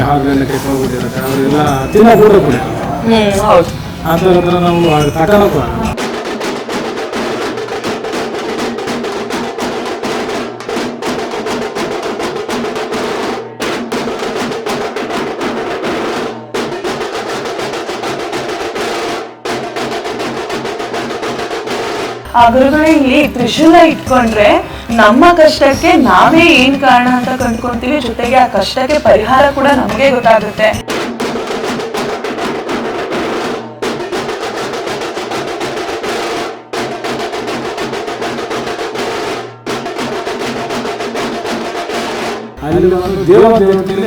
ಹಾಲೆಲ್ಲ ಕೆಟ್ಟೋಗ್ಬಿಟ್ಟಿರುತ್ತೆ ಅವರೆಲ್ಲ ತಿನ್ನೋ ಕೂಡ. ಕೂಡ ಆ ಥರ ನಾವು ತಗೊಳಕ್ಕೂ ಆಗಲ್ಲ ಆ ಇಲ್ಲಿ ತ್ರಿಶೂಲ ಇಟ್ಕೊಂಡ್ರೆ ನಮ್ಮ ಕಷ್ಟಕ್ಕೆ ನಾವೇ ಏನ್ ಕಾರಣ ಅಂತ ಕಂಡ್ಕೊಂತೀವಿ ಜೊತೆಗೆ ಆ ಕಷ್ಟಕ್ಕೆ ಪರಿಹಾರ ಕೂಡ ನಮಗೆ ಗೊತ್ತಾಗುತ್ತೆ. ಅಲ್ಲಿ ಒಂದು ದೇವ ದೇವತೆಯಲ್ಲಿ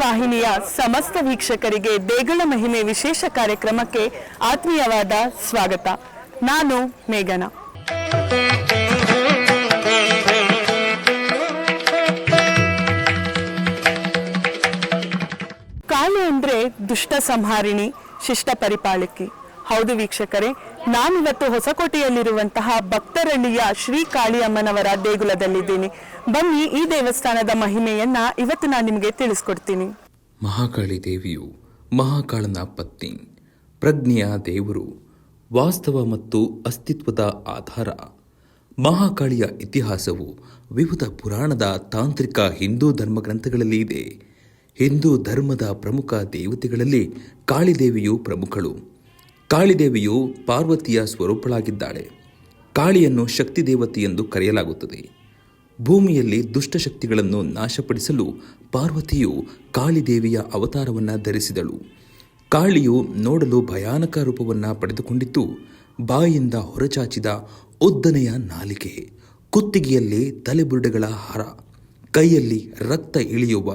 ವಾಹಿನಿಯ ಸಮಸ್ತ ವೀಕ್ಷಕರಿಗೆ ದೇಗುಲ ಮಹಿಮೆ ವಿಶೇಷ ಕಾರ್ಯಕ್ರಮಕ್ಕೆ ಆತ್ಮೀಯವಾದ ಸ್ವಾಗತ. ನಾನು ಮೇಘನಾ. ಕಾಲು ಅಂದ್ರೆ ದುಷ್ಟ ಸಂಹಾರಿಣಿ, ಶಿಷ್ಟ ಪರಿಪಾಲಕಿ. ಹೌದು ವೀಕ್ಷಕರೇ ನಾನಿವತ್ತು ಹೊಸಕೋಟೆಯಲ್ಲಿರುವಂತಹ ಭಕ್ತರಳ್ಳಿಯ ಶ್ರೀ ಕಾಳಿಯಮ್ಮನವರ ದೇಗುಲದಲ್ಲಿದ್ದೀನಿ. ಬನ್ನಿ ಈ ದೇವಸ್ಥಾನದ ಮಹಿಮೆಯನ್ನ ಇವತ್ತು ನಾನು ನಿಮಗೆ ತಿಳಿಸ್ಕೊಡ್ತೀನಿ. ಮಹಾಕಾಳಿ ದೇವಿಯು ಮಹಾಕಾಳನ ಪತ್ನಿ, ಪ್ರಜ್ಞೆಯ ದೇವರು, ವಾಸ್ತವ ಮತ್ತು ಅಸ್ತಿತ್ವದ ಆಧಾರ. ಮಹಾಕಾಳಿಯ ಇತಿಹಾಸವು ವಿವಿಧ ಪುರಾಣದ ತಾಂತ್ರಿಕ ಹಿಂದೂ ಧರ್ಮ ಗ್ರಂಥಗಳಲ್ಲಿ ಇದೆ. ಹಿಂದೂ ಧರ್ಮದ ಪ್ರಮುಖ ದೇವತೆಗಳಲ್ಲಿ ಕಾಳಿದೇವಿಯು ಪ್ರಮುಖಳು. ಕಾಳಿದೇವಿಯು ಪಾರ್ವತಿಯ ಸ್ವರೂಪಳಾಗಿದ್ದಾಳೆ. ಕಾಳಿಯನ್ನು ಶಕ್ತಿ ದೇವತೆ ಎಂದು ಕರೆಯಲಾಗುತ್ತದೆ. ಭೂಮಿಯಲ್ಲಿ ದುಷ್ಟಶಕ್ತಿಗಳನ್ನು ನಾಶಪಡಿಸಲು ಪಾರ್ವತಿಯು ಕಾಳಿದೇವಿಯ ಅವತಾರವನ್ನು ಧರಿಸಿದಳು. ಕಾಳಿಯು ನೋಡಲು ಭಯಾನಕ ರೂಪವನ್ನು ಪಡೆದುಕೊಂಡಿದ್ದು, ಬಾಯಿಂದ ಹೊರಚಾಚಿದ ಉದ್ದನೆಯ ನಾಲಿಗೆ, ಕುತ್ತಿಗೆಯಲ್ಲಿ ತಲೆಬುರುಡೆಗಳ ಹಾರ, ಕೈಯಲ್ಲಿ ರಕ್ತ ಇಳಿಯುವ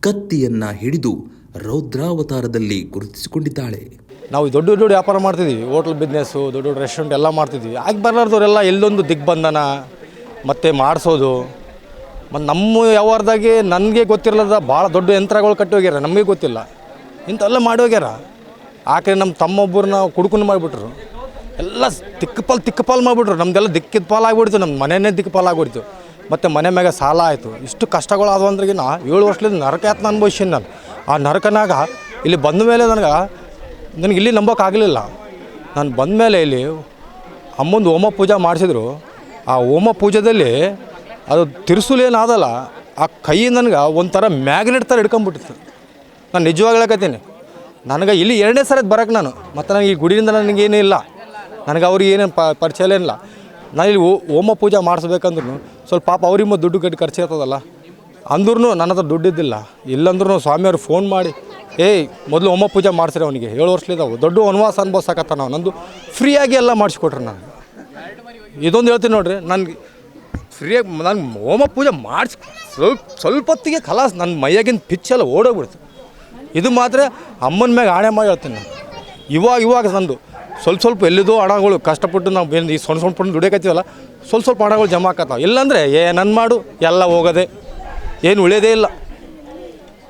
ಕತ್ತಿಯನ್ನ ಹಿಡಿದು ರೌದ್ರಾವತಾರದಲ್ಲಿ ಗುರುತಿಸಿಕೊಂಡಿದ್ದಾಳೆ. ನಾವು ದೊಡ್ಡ ದೊಡ್ಡ ವ್ಯಾಪಾರ ಮಾಡ್ತಿದ್ದೀವಿ. ಹೋಟ್ಲ್ ಬಿಸ್ನೆಸ್ಸು ದೊಡ್ಡ ದೊಡ್ಡ ರೆಸ್ಟೋರೆಂಟ್ ಎಲ್ಲ ಮಾಡ್ತಿದ್ವಿ ಆಗಿ ಬರಲಾರ್ದವರೆಲ್ಲ ಎಲ್ಲೊಂದು ದಿಗ್ಬಂಧನ, ಮತ್ತು ಮಾಡಿಸೋದು. ಮತ್ತು ನಮ್ಮ ವ್ಯವಹಾರದಾಗೆ ನನಗೆ ಗೊತ್ತಿರಲಾರ್ದ ಭಾಳ ದೊಡ್ಡ ಯಂತ್ರಗಳು ಕಟ್ಟಿ ಹೋಗ್ಯಾರ. ನಮಗೆ ಗೊತ್ತಿಲ್ಲ. ಇಂಥವೆಲ್ಲ ಮಾಡಿ ಹೋಗ್ಯಾರ. ಆಕೆ ನಮ್ಮ ತಮ್ಮೊಬ್ಬರನ್ನ ಕುಡ್ಕೊಂಡು ಮಾಡಿಬಿಟ್ರು. ಎಲ್ಲ ತಿಕ್ಕಪಾಲ್ ತಿಕ್ಕಪಾಲ್ ಮಾಡಿಬಿಟ್ರು. ನಮ್ದೆಲ್ಲ ದಿಕ್ಕಿದ ಪಾಲ್ ಆಗಿಬಿಡ್ತು. ನಮ್ಮ ಮನೆಯೇ ದಿಕ್ಕಪಾಲ್ ಆಗಿಬಿಡ್ತು. ಮತ್ತು ಮನೆ ಮ್ಯಾಗ ಸಾಲ ಆಯಿತು. ಇಷ್ಟು ಕಷ್ಟಗಳು ಆದವು ಅಂದ್ರೆ ನಾ ಏಳು ವರ್ಷದಿಂದ ನರಕ ಯಾತ್ನ ಅನುಭವಿಸಿ ನಾನು. ಆ ನರಕನಾಗ ಇಲ್ಲಿ ಬಂದ ಮೇಲೆ ನನಗೆ ನನಗೆ ಇಲ್ಲಿ ನಂಬೋಕ್ಕಾಗಲಿಲ್ಲ ನಾನು ಬಂದ ಮೇಲೆ ಇಲ್ಲಿ ಅಮ್ಮಂದು ಹೋಮ ಪೂಜೆ ಮಾಡಿಸಿದ್ರು. ಆ ಹೋಮ ಪೂಜೆದಲ್ಲಿ ಅದು ತಿರ್ಸುಲೇನಾದಲ್ಲ ಆ ಕೈ ನನಗೆ ಒಂಥರ ಮ್ಯಾಗ್ನೆಟ್ ಥರ ಹಿಡ್ಕೊಂಬಿಟ್ಟಿತ್ತು. ನಾನು ನಿಜವಾಗ್ಲಕತ್ತೀನಿ ನನಗೆ ಇಲ್ಲಿ ಎರಡನೇ ಸಲ ಬರೋಕ್ಕೆ ನಾನು. ಮತ್ತು ನನಗೆ ಈ ಗುಡಿಯಿಂದ ನನಗೇನೂ ಇಲ್ಲ. ನನಗೆ ಅವ್ರಿಗೆ ಏನೇನು ಪ ಪರಿಚಯ ಇಲ್ಲ. ನಾನು ಇಲ್ಲಿ ಹೋಮ ಪೂಜೆ ಮಾಡಿಸ್ಬೇಕಂದ್ರೂ ಸ್ವಲ್ಪ ಪಾಪ ಅವ್ರಿಗೆ ಮತ್ತು ದುಡ್ಡು ಕಟ್ಟಿ ಖರ್ಚು ಇರ್ತದಲ್ಲ ಅಂದ್ರೂ ನನ್ನ ಹತ್ರ ದುಡ್ಡಿದ್ದಿಲ್ಲ ಇಲ್ಲಂದ್ರೂ ಸ್ವಾಮಿಯವ್ರು ಫೋನ್ ಮಾಡಿ ಏಯ್, ಮೊದಲು ಹೋಮ ಪೂಜೆ ಮಾಡಿಸ್ರಿ ಅವನಿಗೆ. ಏಳು ವರ್ಷಲಿದ್ದಾವೆ ದೊಡ್ಡ ವನವಾಸ ಅನ್ಭವಿಸಕತ್ತ ನಾವು. ನಂದು ಫ್ರೀಯಾಗಿ ಎಲ್ಲ ಮಾಡಿಸ್ಕೊಟ್ರಿ ನಾನು. ಇದೊಂದು ಹೇಳ್ತೀನಿ ನೋಡ್ರಿ, ನನಗೆ ಫ್ರೀಯಾಗಿ ನಾನು ಹೋಮ ಪೂಜೆ ಮಾಡಿಸ್ ಸ್ವಲ್ಪ ಸ್ವಲ್ಪ ಹೊತ್ತಿಗೆ ಖಲಾಸ್ ನನ್ನ ಮೈಯಾಗಿನ ಪಿಚ್ಚೆಲ್ಲ ಓಡೋಗ್ಬಿಡ್ತು. ಇದು ಮಾತ್ರ ಅಮ್ಮನ ಮ್ಯಾಗ ಆಣೆ ಮಾಡಿ ಹೇಳ್ತೀನಿ ನಾನು. ಇವಾಗ ಇವಾಗ ನಂದು ಸ್ವಲ್ಪ ಸ್ವಲ್ಪ ಎಲ್ಲಿದೋ ಹಣಗಳು ಕಷ್ಟಪಟ್ಟು ನಾವು ಏನು ಈ ಸಣ್ಣ ಸಣ್ಣ ಪುಣ್ಣ ದುಡಿಯಕತ್ತೀವಲ್ಲ, ಸ್ವಲ್ಪ ಸ್ವಲ್ಪ ಹಣಗಳು ಜಮಾ ಆಕತ್ತಾವೆ ಇಲ್ಲಾಂದರೆ ಏ ನನ್ನ ಮಾಡು, ಎಲ್ಲ ಹೋಗೋದೆ. ಏನು ಉಳಿಯೋದೇ ಇಲ್ಲ.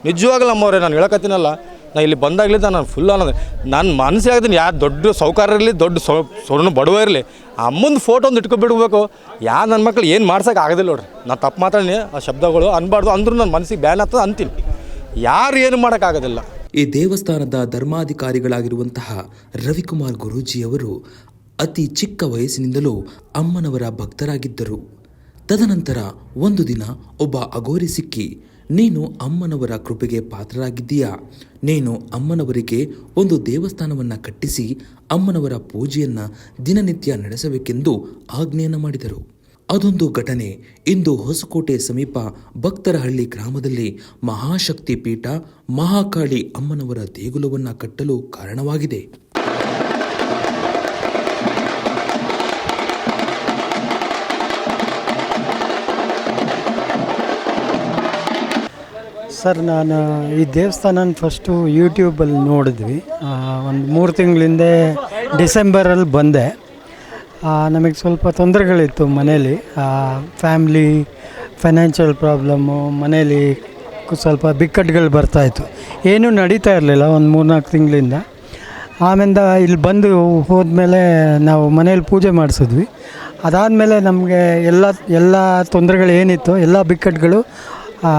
ನಿಜವಾಗಲ್ಲ ನಮ್ಮವ್ರೆ, ನಾನು ಹೇಳಕತ್ತೀನಲ್ಲ, ನಾ ಇಲ್ಲಿ ಬಂದಾಗಲಿದ್ದ ನಾನು ಫುಲ್ ಅನ್ನೋದು ನನ್ನ ಮನಸ್ಸೇ ಆಗ್ತೀನಿ ಯಾರು ದೊಡ್ಡ ಸೌಕಾರ ಇರಲಿ, ದೊಡ್ಡ ಸೌ ಬಡವ ಇರಲಿ, ಅಮ್ಮಂದು ಫೋಟೋ ಒಂದು ಇಟ್ಕೊಬಿಡ್ಬೇಕು. ಯಾ ನನ್ನ ಮಕ್ಳು ಏನು ಮಾಡ್ಸೋಕೆ ಆಗೋದಿಲ್ಲ ನೋಡ್ರಿ. ನಾನು ತಪ್ಪು ಮಾತಾಡಿ ಆ ಶಬ್ದಗಳು ಅನ್ಬಾರ್ದು ಅಂದ್ರೂ ನನ್ನ ಮನಸ್ಸಿಗೆ ಬ್ಯಾನ್ ಆಗ್ತದೆ ಅಂತೀನಿ. ಯಾರು ಏನು ಮಾಡೋಕ್ಕಾಗೋದಿಲ್ಲ ಈ ದೇವಸ್ಥಾನದ ಧರ್ಮಾಧಿಕಾರಿಗಳಾಗಿರುವಂತಹ ರವಿಕುಮಾರ್ ಗುರೂಜಿಯವರು ಅತಿ ಚಿಕ್ಕ ವಯಸ್ಸಿನಿಂದಲೂ ಅಮ್ಮನವರ ಭಕ್ತರಾಗಿದ್ದರು. ತದನಂತರ ಒಂದು ದಿನ ಒಬ್ಬ ಅಗೋರಿ ಸಿಕ್ಕಿ ನೀನು ಅಮ್ಮನವರ ಕೃಪೆಗೆ ಪಾತ್ರರಾಗಿದ್ದೀಯಾ? ನೀನು ಅಮ್ಮನವರಿಗೆ ಒಂದು ದೇವಸ್ಥಾನವನ್ನು ಕಟ್ಟಿಸಿ ಅಮ್ಮನವರ ಪೂಜೆಯನ್ನು ದಿನನಿತ್ಯ ನಡೆಸಬೇಕೆಂದು ಆಜ್ಞೆಯನ್ನು ಮಾಡಿದರು. ಅದೊಂದು ಘಟನೆ. ಇಂದು ಹೊಸಕೋಟೆ ಸಮೀಪ ಭಕ್ತರಹಳ್ಳಿ ಗ್ರಾಮದಲ್ಲಿ ಮಹಾಶಕ್ತಿ ಪೀಠ ಮಹಾಕಾಳಿ ಅಮ್ಮನವರ ದೇಗುಲವನ್ನು ಕಟ್ಟಲು ಕಾರಣವಾಗಿದೆ. ಸರ್, ನಾನು ಈ ದೇವಸ್ಥಾನ ಫಸ್ಟು ಯೂಟ್ಯೂಬಲ್ಲಿ ನೋಡಿದ್ವಿ. ಒಂದು ಮೂರು ತಿಂಗಳಿಂದ ಡಿಸೆಂಬರಲ್ಲಿ ಬಂದೆ. ನಮಗೆ ಸ್ವಲ್ಪ ತೊಂದರೆಗಳಿತ್ತು ಮನೇಲಿ. ಫ್ಯಾಮ್ಲಿ ಫೈನಾನ್ಷಿಯಲ್ ಪ್ರಾಬ್ಲಮ್ಮು ಮನೇಲಿ ಸ್ವಲ್ಪ ಬಿಕ್ಕಟ್ಟುಗಳು ಬರ್ತಾಯಿತ್ತು ಏನೂ ನಡೀತಾ ಇರಲಿಲ್ಲ ಒಂದು ಮೂರ್ನಾಲ್ಕು ತಿಂಗಳಿಂದ. ಆಮೇಲೆ ಇಲ್ಲಿ ಬಂದು ಹೋದ್ಮೇಲೆ ನಾವು ಮನೇಲಿ ಪೂಜೆ ಮಾಡಿಸಿದ್ವಿ. ಅದಾದಮೇಲೆ ನಮಗೆ ಎಲ್ಲ ಎಲ್ಲ ತೊಂದರೆಗಳು ಏನಿತ್ತು ಎಲ್ಲ ಬಿಕ್ಕಟ್ಟುಗಳು ಆ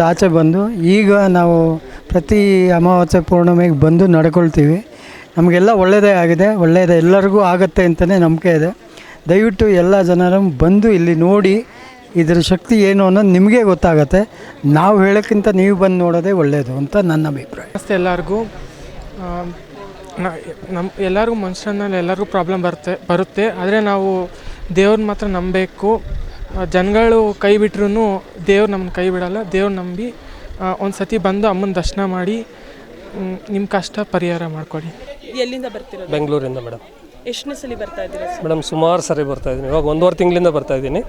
ಆಚೆ ಬಂದು ಈಗ ನಾವು ಪ್ರತಿ ಅಮಾವಾಸ್ಯೆ ಪೂರ್ಣಿಮೆಗೆ ಬಂದು ನಡ್ಕೊಳ್ತೀವಿ. ನಮಗೆಲ್ಲ ಒಳ್ಳೆಯದೇ ಆಗಿದೆ. ಒಳ್ಳೆಯದೇ ಎಲ್ಲರಿಗೂ ಆಗುತ್ತೆ ಅಂತಲೇ ನಂಬಿಕೆ ಇದೆ. ದಯವಿಟ್ಟು ಎಲ್ಲ ಜನರು ಬಂದು ಇಲ್ಲಿ ನೋಡಿ ಇದರ ಶಕ್ತಿ ಏನು ಅನ್ನೋದು ನಿಮಗೆ ಗೊತ್ತಾಗತ್ತೆ. ನಾವು ಹೇಳೋಕ್ಕಿಂತ ನೀವು ಬಂದು ನೋಡೋದೇ ಒಳ್ಳೆಯದು ಅಂತ ನನ್ನ ಅಭಿಪ್ರಾಯ. ನಮಸ್ತೆ ಎಲ್ಲರಿಗೂ. ನಮ್ಮ ಎಲ್ಲರಿಗೂ ಮನುಷ್ಯನಲ್ಲಿ ಎಲ್ಲರಿಗೂ ಪ್ರಾಬ್ಲಮ್ ಬರುತ್ತೆ ಬರುತ್ತೆ. ಆದರೆ ನಾವು ದೇವ್ರನ್ನ ಮಾತ್ರ ನಂಬಬೇಕು. ಜನಗಳು ಕೈ ಬಿಟ್ರೂ ದೇವ್ರು ನಮ್ಮನ್ನ ಕೈ ಬಿಡಲ್ಲ. ದೇವ್ರು ನಂಬಿ ಒಂದು ಸತಿ ಬಂದು ಅಮ್ಮನ ದರ್ಶನ ಮಾಡಿ ನಿಮ್ಮ ಕಷ್ಟ ಪರಿಹಾರ ಮಾಡಿಕೊಡಿ. ಎಲ್ಲಿಂದ ಬರ್ತೀರಾ ಬೆಂಗಳೂರಿಂದ ಮೇಡಮ್. ಎಷ್ಟನೇ ಸಲ ಬರ್ತಾ ಇದ್ದೀರಾ ಮೇಡಮ್ ಸುಮಾರು ಸರಿ ಬರ್ತಾ ಇದ್ದೀನಿ. ಇವಾಗ ಒಂದೂವರೆ ತಿಂಗಳಿಂದ ಬರ್ತಾ ಇದ್ದೀನಿ.